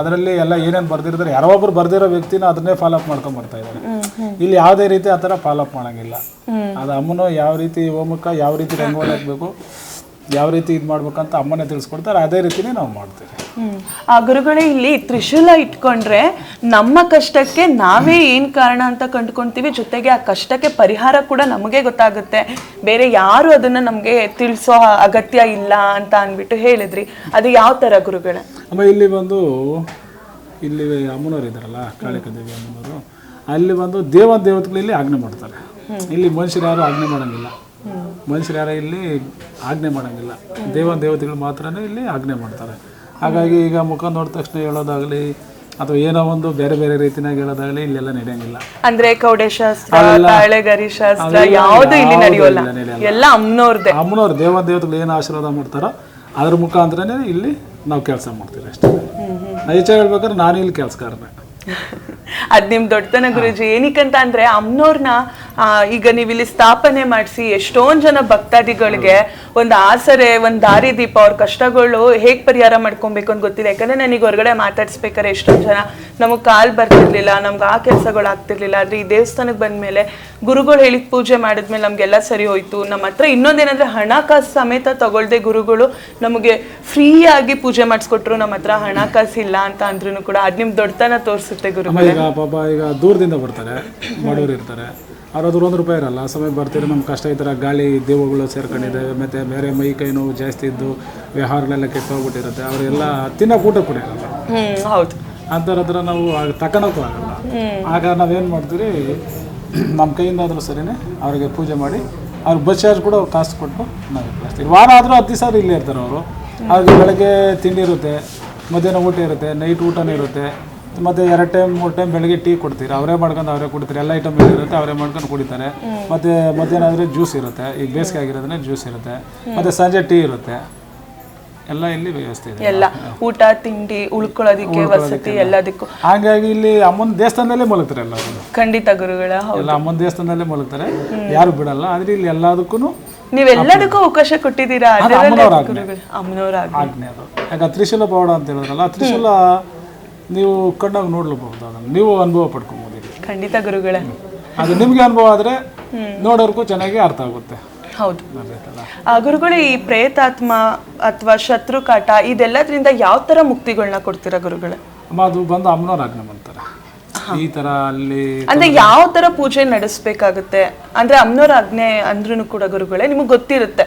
ಅದರಲ್ಲಿ ಎಲ್ಲ ಏನೇನು ಬರ್ದಿರ್ತಾರೆ ಯಾರೋ ಒಬ್ರು ಬರ್ದಿರೋ ವ್ಯಕ್ತಿನ ಅದನ್ನೇ ಫಾಲೋಅಪ್ ಮಾಡ್ಕೊಂಡು ಬರ್ತಾ ಇದ್ದಾರೆ. ಇಲ್ಲಿ ಯಾವುದೇ ರೀತಿ ಆ ಥರ ಫಾಲೋ ಅಪ್ ಮಾಡಂಗಿಲ್ಲ. ಅದು ಅಮ್ಮನೂ ಯಾವ ರೀತಿ ಹೋಮಕ್ಕೆ ಯಾವ ರೀತಿ ರಂಗೋಲಿ ಹಾಕ್ಬೇಕು ಯಾವ ರೀತಿ ಇದು ಮಾಡ್ಬೇಕಂತ ಅಮ್ಮನೇ ತಿಳಿಸ್ಕೊಡ್ತಾರೆ. ಅದೇ ರೀತಿನೇ ನಾವು ಮಾಡ್ತೀವಿ. ಆ ಗುರುಗಳೇ ಇಲ್ಲಿ ತ್ರಿಶೂಲ ಇಟ್ಕೊಂಡ್ರೆ ನಮ್ಮ ಕಷ್ಟಕ್ಕೆ ನಾವೇ ಏನ್ ಕಾರಣ ಅಂತ ಕಂಡುಕೊಂತೀವಿ. ಜೊತೆಗೆ ಆ ಕಷ್ಟಕ್ಕೆ ಪರಿಹಾರ ಕೂಡ ನಮಗೆ ಗೊತ್ತಾಗುತ್ತೆ. ಬೇರೆ ಯಾರು ಅದನ್ನ ನಮಗೆ ತಿಳಿಸೋ ಅಗತ್ಯ ಇಲ್ಲ ಅಂತ ಅಂದ್ಬಿಟ್ಟು ಹೇಳಿದ್ರಿ. ಅದು ಯಾವ ತರ ಗುರುಗಳೇ? ಅಮ್ಮ ಇಲ್ಲಿ ಬಂದು ಇಲ್ಲಿ ಅಮ್ಮನವ್ರು ಇದ್ದಾರಲ್ಲ ಕಾಳಿಕ ದೇವಿ ಅಮ್ಮನವರು. ಅಲ್ಲಿ ಬಂದು ದೇವ ದೇವತೆಗಳಲ್ಲಿ ಆಜ್ಞೆ ಮಾಡ್ತಾರೆ. ಇಲ್ಲಿ ಮನುಷ್ಯರು ಯಾರು ಆಜ್ಞೆ ಮಾಡಂಗಿಲ್ಲ. ಮನುಷ್ಯರು ಯಾರೇ ಇಲ್ಲಿ ಆಜ್ಞೆ ಮಾಡೋಂಗಿಲ್ಲ. ದೇವ ದೇವತೆಗಳು ಮಾತ್ರನೇ ಇಲ್ಲಿ ಆಜ್ಞೆ ಮಾಡ್ತಾರೆ. ಹಾಗಾಗಿ ಈಗ ಮುಖ ನೋಡಿದ ತಕ್ಷಣ ಹೇಳೋದಾಗಲಿ ಅಥವಾ ಏನೋ ಒಂದು ಬೇರೆ ಬೇರೆ ರೀತಿನಾಗ ಹೇಳೋದಾಗಲಿ ಇಲ್ಲೆಲ್ಲ ನಡೆಯಂಗಿಲ್ಲ. ಅಂದ್ರೆ ಕೌಡೆ ಶಾಸ್ತ್ರ ಅವೆಲ್ಲ- ತಾಳೆಗರಿ ಶಾಸ್ತ್ರ ಯಾವುದು ಇಲ್ಲಿ ನಡೆಯೋಲ್ಲ. ಇಲ್ಲ, ನಡೆಯಲ್ಲ. ಎಲ್ಲ ಅಮ್ಮನವ್ರದೇ. ಅಮ್ಮನವ್ರು ದೇವ ದೇವತೆಗಳು ಏನು ಆಶೀರ್ವಾದ ಮಾಡ್ತಾರೋ ಅದ್ರ ಮುಖಾಂತರನೇ ಇಲ್ಲಿ ನಾವು ಕೆಲಸ ಮಾಡ್ತೀವಿ ಅಷ್ಟೇ. ನೈಚ ಹೇಳ್ಬೇಕಾದ್ರೆ ನಾನು ಇಲ್ಲಿ ಕೆಲಸಗಾರನೇ. ಅದ್ ನಿಮ್ ದೊಡ್ಡತನ ಗುರುಜಿ. ಏನಕ್ಕಂತ ಅಂದ್ರೆ ಅಮ್ನೋರ್ನ ಆ, ಈಗ ನೀವು ಇಲ್ಲಿ ಸ್ಥಾಪನೆ ಮಾಡಿಸಿ ಎಷ್ಟೊಂದ್ ಜನ ಭಕ್ತಾದಿಗಳಿಗೆ ಒಂದ್ ಆಸರೆ ಒಂದ್ ದಾರಿ ದೀಪ ಅವ್ರ ಕಷ್ಟಗಳು ಹೇಗ್ ಪರಿಹಾರ ಮಾಡ್ಕೊಬೇಕು ಅಂತ ಗೊತ್ತಿಲ್ಲ. ಯಾಕಂದ್ರೆ ನನಗೆ ಹೊರಗಡೆ ಮಾತಾಡ್ಸ್ಬೇಕಾರೆ ಎಷ್ಟೊಂದ್ ಜನ ನಮಗ್ ಕಾಲ್ ಬರ್ತಿರ್ಲಿಲ್ಲ ನಮ್ಗೆ ಆ ಕೆಲಸಗಳು ಆಗ್ತಿರ್ಲಿಲ್ಲ. ಆದ್ರೆ ಈ ದೇವಸ್ಥಾನಕ್ಕೆ ಬಂದ್ಮೇಲೆ ಗುರುಗಳು ಹೇಳಿದ ಪೂಜೆ ಮಾಡಿದ್ಮೇಲೆ ನಮ್ಗೆಲ್ಲ ಸರಿ ಹೋಯ್ತು. ನಮ್ಮ ಹತ್ರ ಇನ್ನೊಂದೇನಂದ್ರೆ ಹಣಕಾಸು ಸಮೇತ ತಗೊಳ್ದೆ ಗುರುಗಳು ನಮಗೆ ಫ್ರೀ ಆಗಿ ಪೂಜೆ ಮಾಡಿಸ್ಕೊಟ್ರು ನಮ್ಮ ಹತ್ರ ಹಣಕಾಸು ಇಲ್ಲ ಅಂತ ಅಂದ್ರೂ ಕೂಡ ಅದ್ ನಿಮ್ ದೊಡ್ಡತನ ತೋರಿಸುತ್ತೆ ಗುರುಗಳೇ. ಪಾಪ ಈಗ ದೂರದಿಂದ ಬರ್ತಾರೆ ಬಡವರು ಇರ್ತಾರೆ. ಅವ್ರ ಹತ್ರ ಒಂದು ರೂಪಾಯಿ ಇರಲ್ಲ ಸಮಯ ಬರ್ತೀರಿ ನಮ್ಮ ಕಷ್ಟ ಈ ಥರ ಗಾಳಿ ದೇವಗಳು ಸೇರ್ಕೊಂಡಿದೆ ಮತ್ತು ಬೇರೆ ಮೈ ಕೈ ನೋವು ಜಾಸ್ತಿ ಇದ್ದು ವ್ಯವಹಾರಗಳೆಲ್ಲ ಕೆಟ್ಟೋಗ್ಬಿಟ್ಟಿರುತ್ತೆ ಅವರೆಲ್ಲ ತಿನ್ನೋಕೆ ಊಟ ಕೂಡ ಇರಲ್ಲ. ಹೌದು. ಅಂಥವ್ರ ಹತ್ರ ನಾವು ಆಗ ತಗೊಳಕ್ಕೂ ಆಗಲ್ಲ. ಆಗ ನಾವೇನು ಮಾಡ್ತೀವಿ ನಮ್ಮ ಕೈಯಿಂದ ಆದರೂ ಸರಿನೇ ಅವರಿಗೆ ಪೂಜೆ ಮಾಡಿ ಅವ್ರಿಗೆ ಬಸ್ ಚಾರ್ಜ್ ಕೂಡ ಕಾಸು ಕೊಟ್ಟು ನಾವು ಕಳಿಸ್ತೀವಿ ವಾರ ಆದರೂ ಹತ್ತು ದಿವಸ ಇಲ್ಲೇ ಇರ್ತಾರೆ ಅವರು. ಅವ್ರಿಗೆ ಬೆಳಗ್ಗೆ ತಿಂಡಿ ಇರುತ್ತೆ ಮಧ್ಯಾಹ್ನ ಊಟ ಇರುತ್ತೆ ನೈಟ್ ಊಟನೂ ಇರುತ್ತೆ. ಮತ್ತು ಎರಡು ಟೈಮ್ ಮೂರು ಟೈಮ್ ಬೆಳಗ್ಗೆ ಟೀ ಕೊಡ್ತೀರಿ? ಅವರೇ ಮಾಡ್ಕೊಂಡು ಅವರೇ ಕುಡಿತಾರೆ. ಎಲ್ಲ ಐಟಮ್ ಇರುತ್ತೆ ಅವರೇ ಮಾಡ್ಕೊಂಡು ಕುಡಿತಾರೆ. ಮತ್ತೆ ಮಧ್ಯಾಹ್ನ ಆದರೆ ಜ್ಯೂಸ್ ಇರುತ್ತೆ. ಈಗ ಬೇಸಿಗೆ ಆಗಿರೋದ್ರೆ ಜ್ಯೂಸ್ ಇರುತ್ತೆ. ಮತ್ತೆ ಸಂಜೆ ಟೀ ಇರುತ್ತೆ. ಎಲ್ಲ ಇಲ್ಲಿ ವ್ಯವಸ್ಥೆ ಇದೆ. ಎಲ್ಲ. ಊಟ ತಿಂಡಿ ಉಳ್ಕೊಳ್ಳೋದಿಕ್ಕೆ ವಸತಿ ಎಲ್ಲದಕ್ಕೂ. ಹಾಗಾಗಿ ಇಲ್ಲಿ ಅಮ್ಮನ ದೇವಸ್ಥಾನದಲ್ಲೇ ಮಲಗ್ತಾರೆ ಎಲ್ಲರೂ ಖಂಡಿತ ಗುರುಗಳ ಎಲ್ಲ ಅಮ್ಮನ ದೇವಸ್ಥಾನದಲ್ಲೇ ಮಲಗ್ತಾರೆ. ಯಾರು ಬಿಡಲ್ಲ. ಆದ್ರೆ ಇಲ್ಲಿ ಎಲ್ಲದಕ್ಕೂ ನೀವೆಲ್ಲದಕ್ಕೂ ಅವಕಾಶ ಕೊಟ್ಟಿದ್ದೀರಾ? ಅಮ್ಮನವರ ಆಜ್ಞೆ. ಅದು. ಯಾಕೆ ತ್ರಿಶೂಲ ಪೌಡ ಅಂತ ಹೇಳಿದ್ರಲ್ಲ ತ್ರಿಶೂಲ ನೀವು ಕಣ್ಣಾಗಿ ನೋಡ್ಲಬಹುದು ಅದನ್ನು? ನೀವು ಅನುಭವ ಪಡ್ಕೊಬೋದು ಖಂಡಿತ ಗುರುಗಳೇ. ಅದು ನಿಮ್ಗೆ ಅನುಭವ ಆದ್ರೆ ನೋಡೋರ್ಗೂ ಚೆನ್ನಾಗಿ ಅರ್ಥ ಆಗುತ್ತೆ. ಹೌದು. ಗುರುಗಳೇ ಈ ಪ್ರೇತಾತ್ಮ ಅಥವಾ ಶತ್ರು ಕಾಟ ಇದೆಲ್ಲದ್ರಿಂದ ಯಾವ ತರ ಮುಕ್ತಿಗಳನ್ನ ಕೊಡ್ತೀರಾ ಗುರುಗಳೇ? ಅಮ್ಮ ಅದು ಬಂದು ಅಮ್ಮನವ್ರ ಆಜ್ಞೆ ಬಂತಾರೆ ಈ ತರ ಅಲ್ಲಿ ಅಂದ್ರೆ ಯಾವ ತರ ಪೂಜೆ ನಡೆಸ್ಬೇಕಾಗುತ್ತೆ? ಅಂದ್ರೆ ಅಮ್ಮನವ್ರ ಆಜ್ಞೆ ಅಂದ್ರೂ ಕೂಡ ಗುರುಗಳೇ ನಿಮಗೆ ಗೊತ್ತಿರುತ್ತೆ.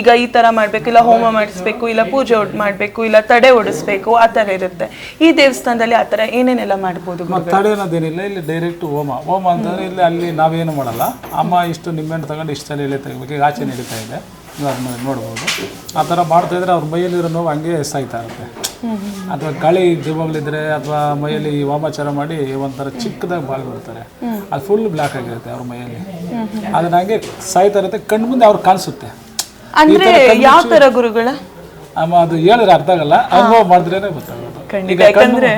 ಈಗ ಈ ತರ ಮಾಡ್ಬೇಕು ಇಲ್ಲ ಹೋಮ ಮಾಡಿಸ್ಬೇಕು ಇಲ್ಲ ಪೂಜೆ ಮಾಡಬೇಕು ಇಲ್ಲ ತಡೆ ಓಡಿಸ್ಬೇಕು ಆ ತರ ಇರುತ್ತೆ. ಈ ದೇವಸ್ಥಾನದಲ್ಲಿ ಆ ತರ ಏನೇನೆಲ್ಲ ಮಾಡ್ಬೋದು ತಡೆ ಅನ್ನೋದೇನಿಲ್ಲ ಇಲ್ಲಿ ಡೈರೆಕ್ಟ್ ಹೋಮ. ಹೋಮ ಅಂತಂದ್ರೆ ಇಲ್ಲಿ ಅಲ್ಲಿ ನಾವೇನು ಮಾಡಲ್ಲ. ಅಮ್ಮ ಇಷ್ಟು ನಿಂಬೆಹಣ್ಣು ತಗೊಂಡು ಇಷ್ಟು ಸಲ ಎಲೆ ತೆಗಿಬೇಕು ಈಗ ಆಚೆ ನಡೀತಾ ಇದೆ. ಅದನ್ನ ನೋಡ್ಬೋದು. ಆ ಥರ ಮಾಡ್ತಾ ಇದ್ರೆ ಅವ್ರ ಮೈಯಲ್ಲಿರೋ ನೋವು ಹಂಗೆ ಸಾಯ್ತಾ ಇರುತ್ತೆ. ಅಥವಾ ಗಾಳಿ ದೀಪಗಳಿದ್ರೆ ಅಥವಾ ಮೈಯಲ್ಲಿ ವಾಮಾಚಾರ ಮಾಡಿ ಒಂಥರ ಚಿಕ್ಕದಾಗಿ ಬಾಲ್ ಬಿಡ್ತಾರೆ ಅದು ಫುಲ್ ಬ್ಲ್ಯಾಕ್ ಆಗಿರುತ್ತೆ ಅವ್ರ ಮೈಯಲ್ಲಿ. ಅದನ್ನ ಹಂಗೆ ಸಾಯ್ತಾ ಇರುತ್ತೆ ಕಣ್ಣು ಮುಂದೆ ಅವ್ರು ಕಾಣಿಸುತ್ತೆ. ಅಂದ್ರೆ ಯಾವ ತರ ಗುರುಗಳ? ಅಮ್ಮ ಅದು ಹೇಳಿದ್ರೆ ಅರ್ಥ ಆಗಲ್ಲ. ಅನುಭವ ಮಾಡಿದ್ರೇನೆ ಗೊತ್ತಾಗೋದು. ಖಂಡಿತ ಯಾಕಂದ್ರೆ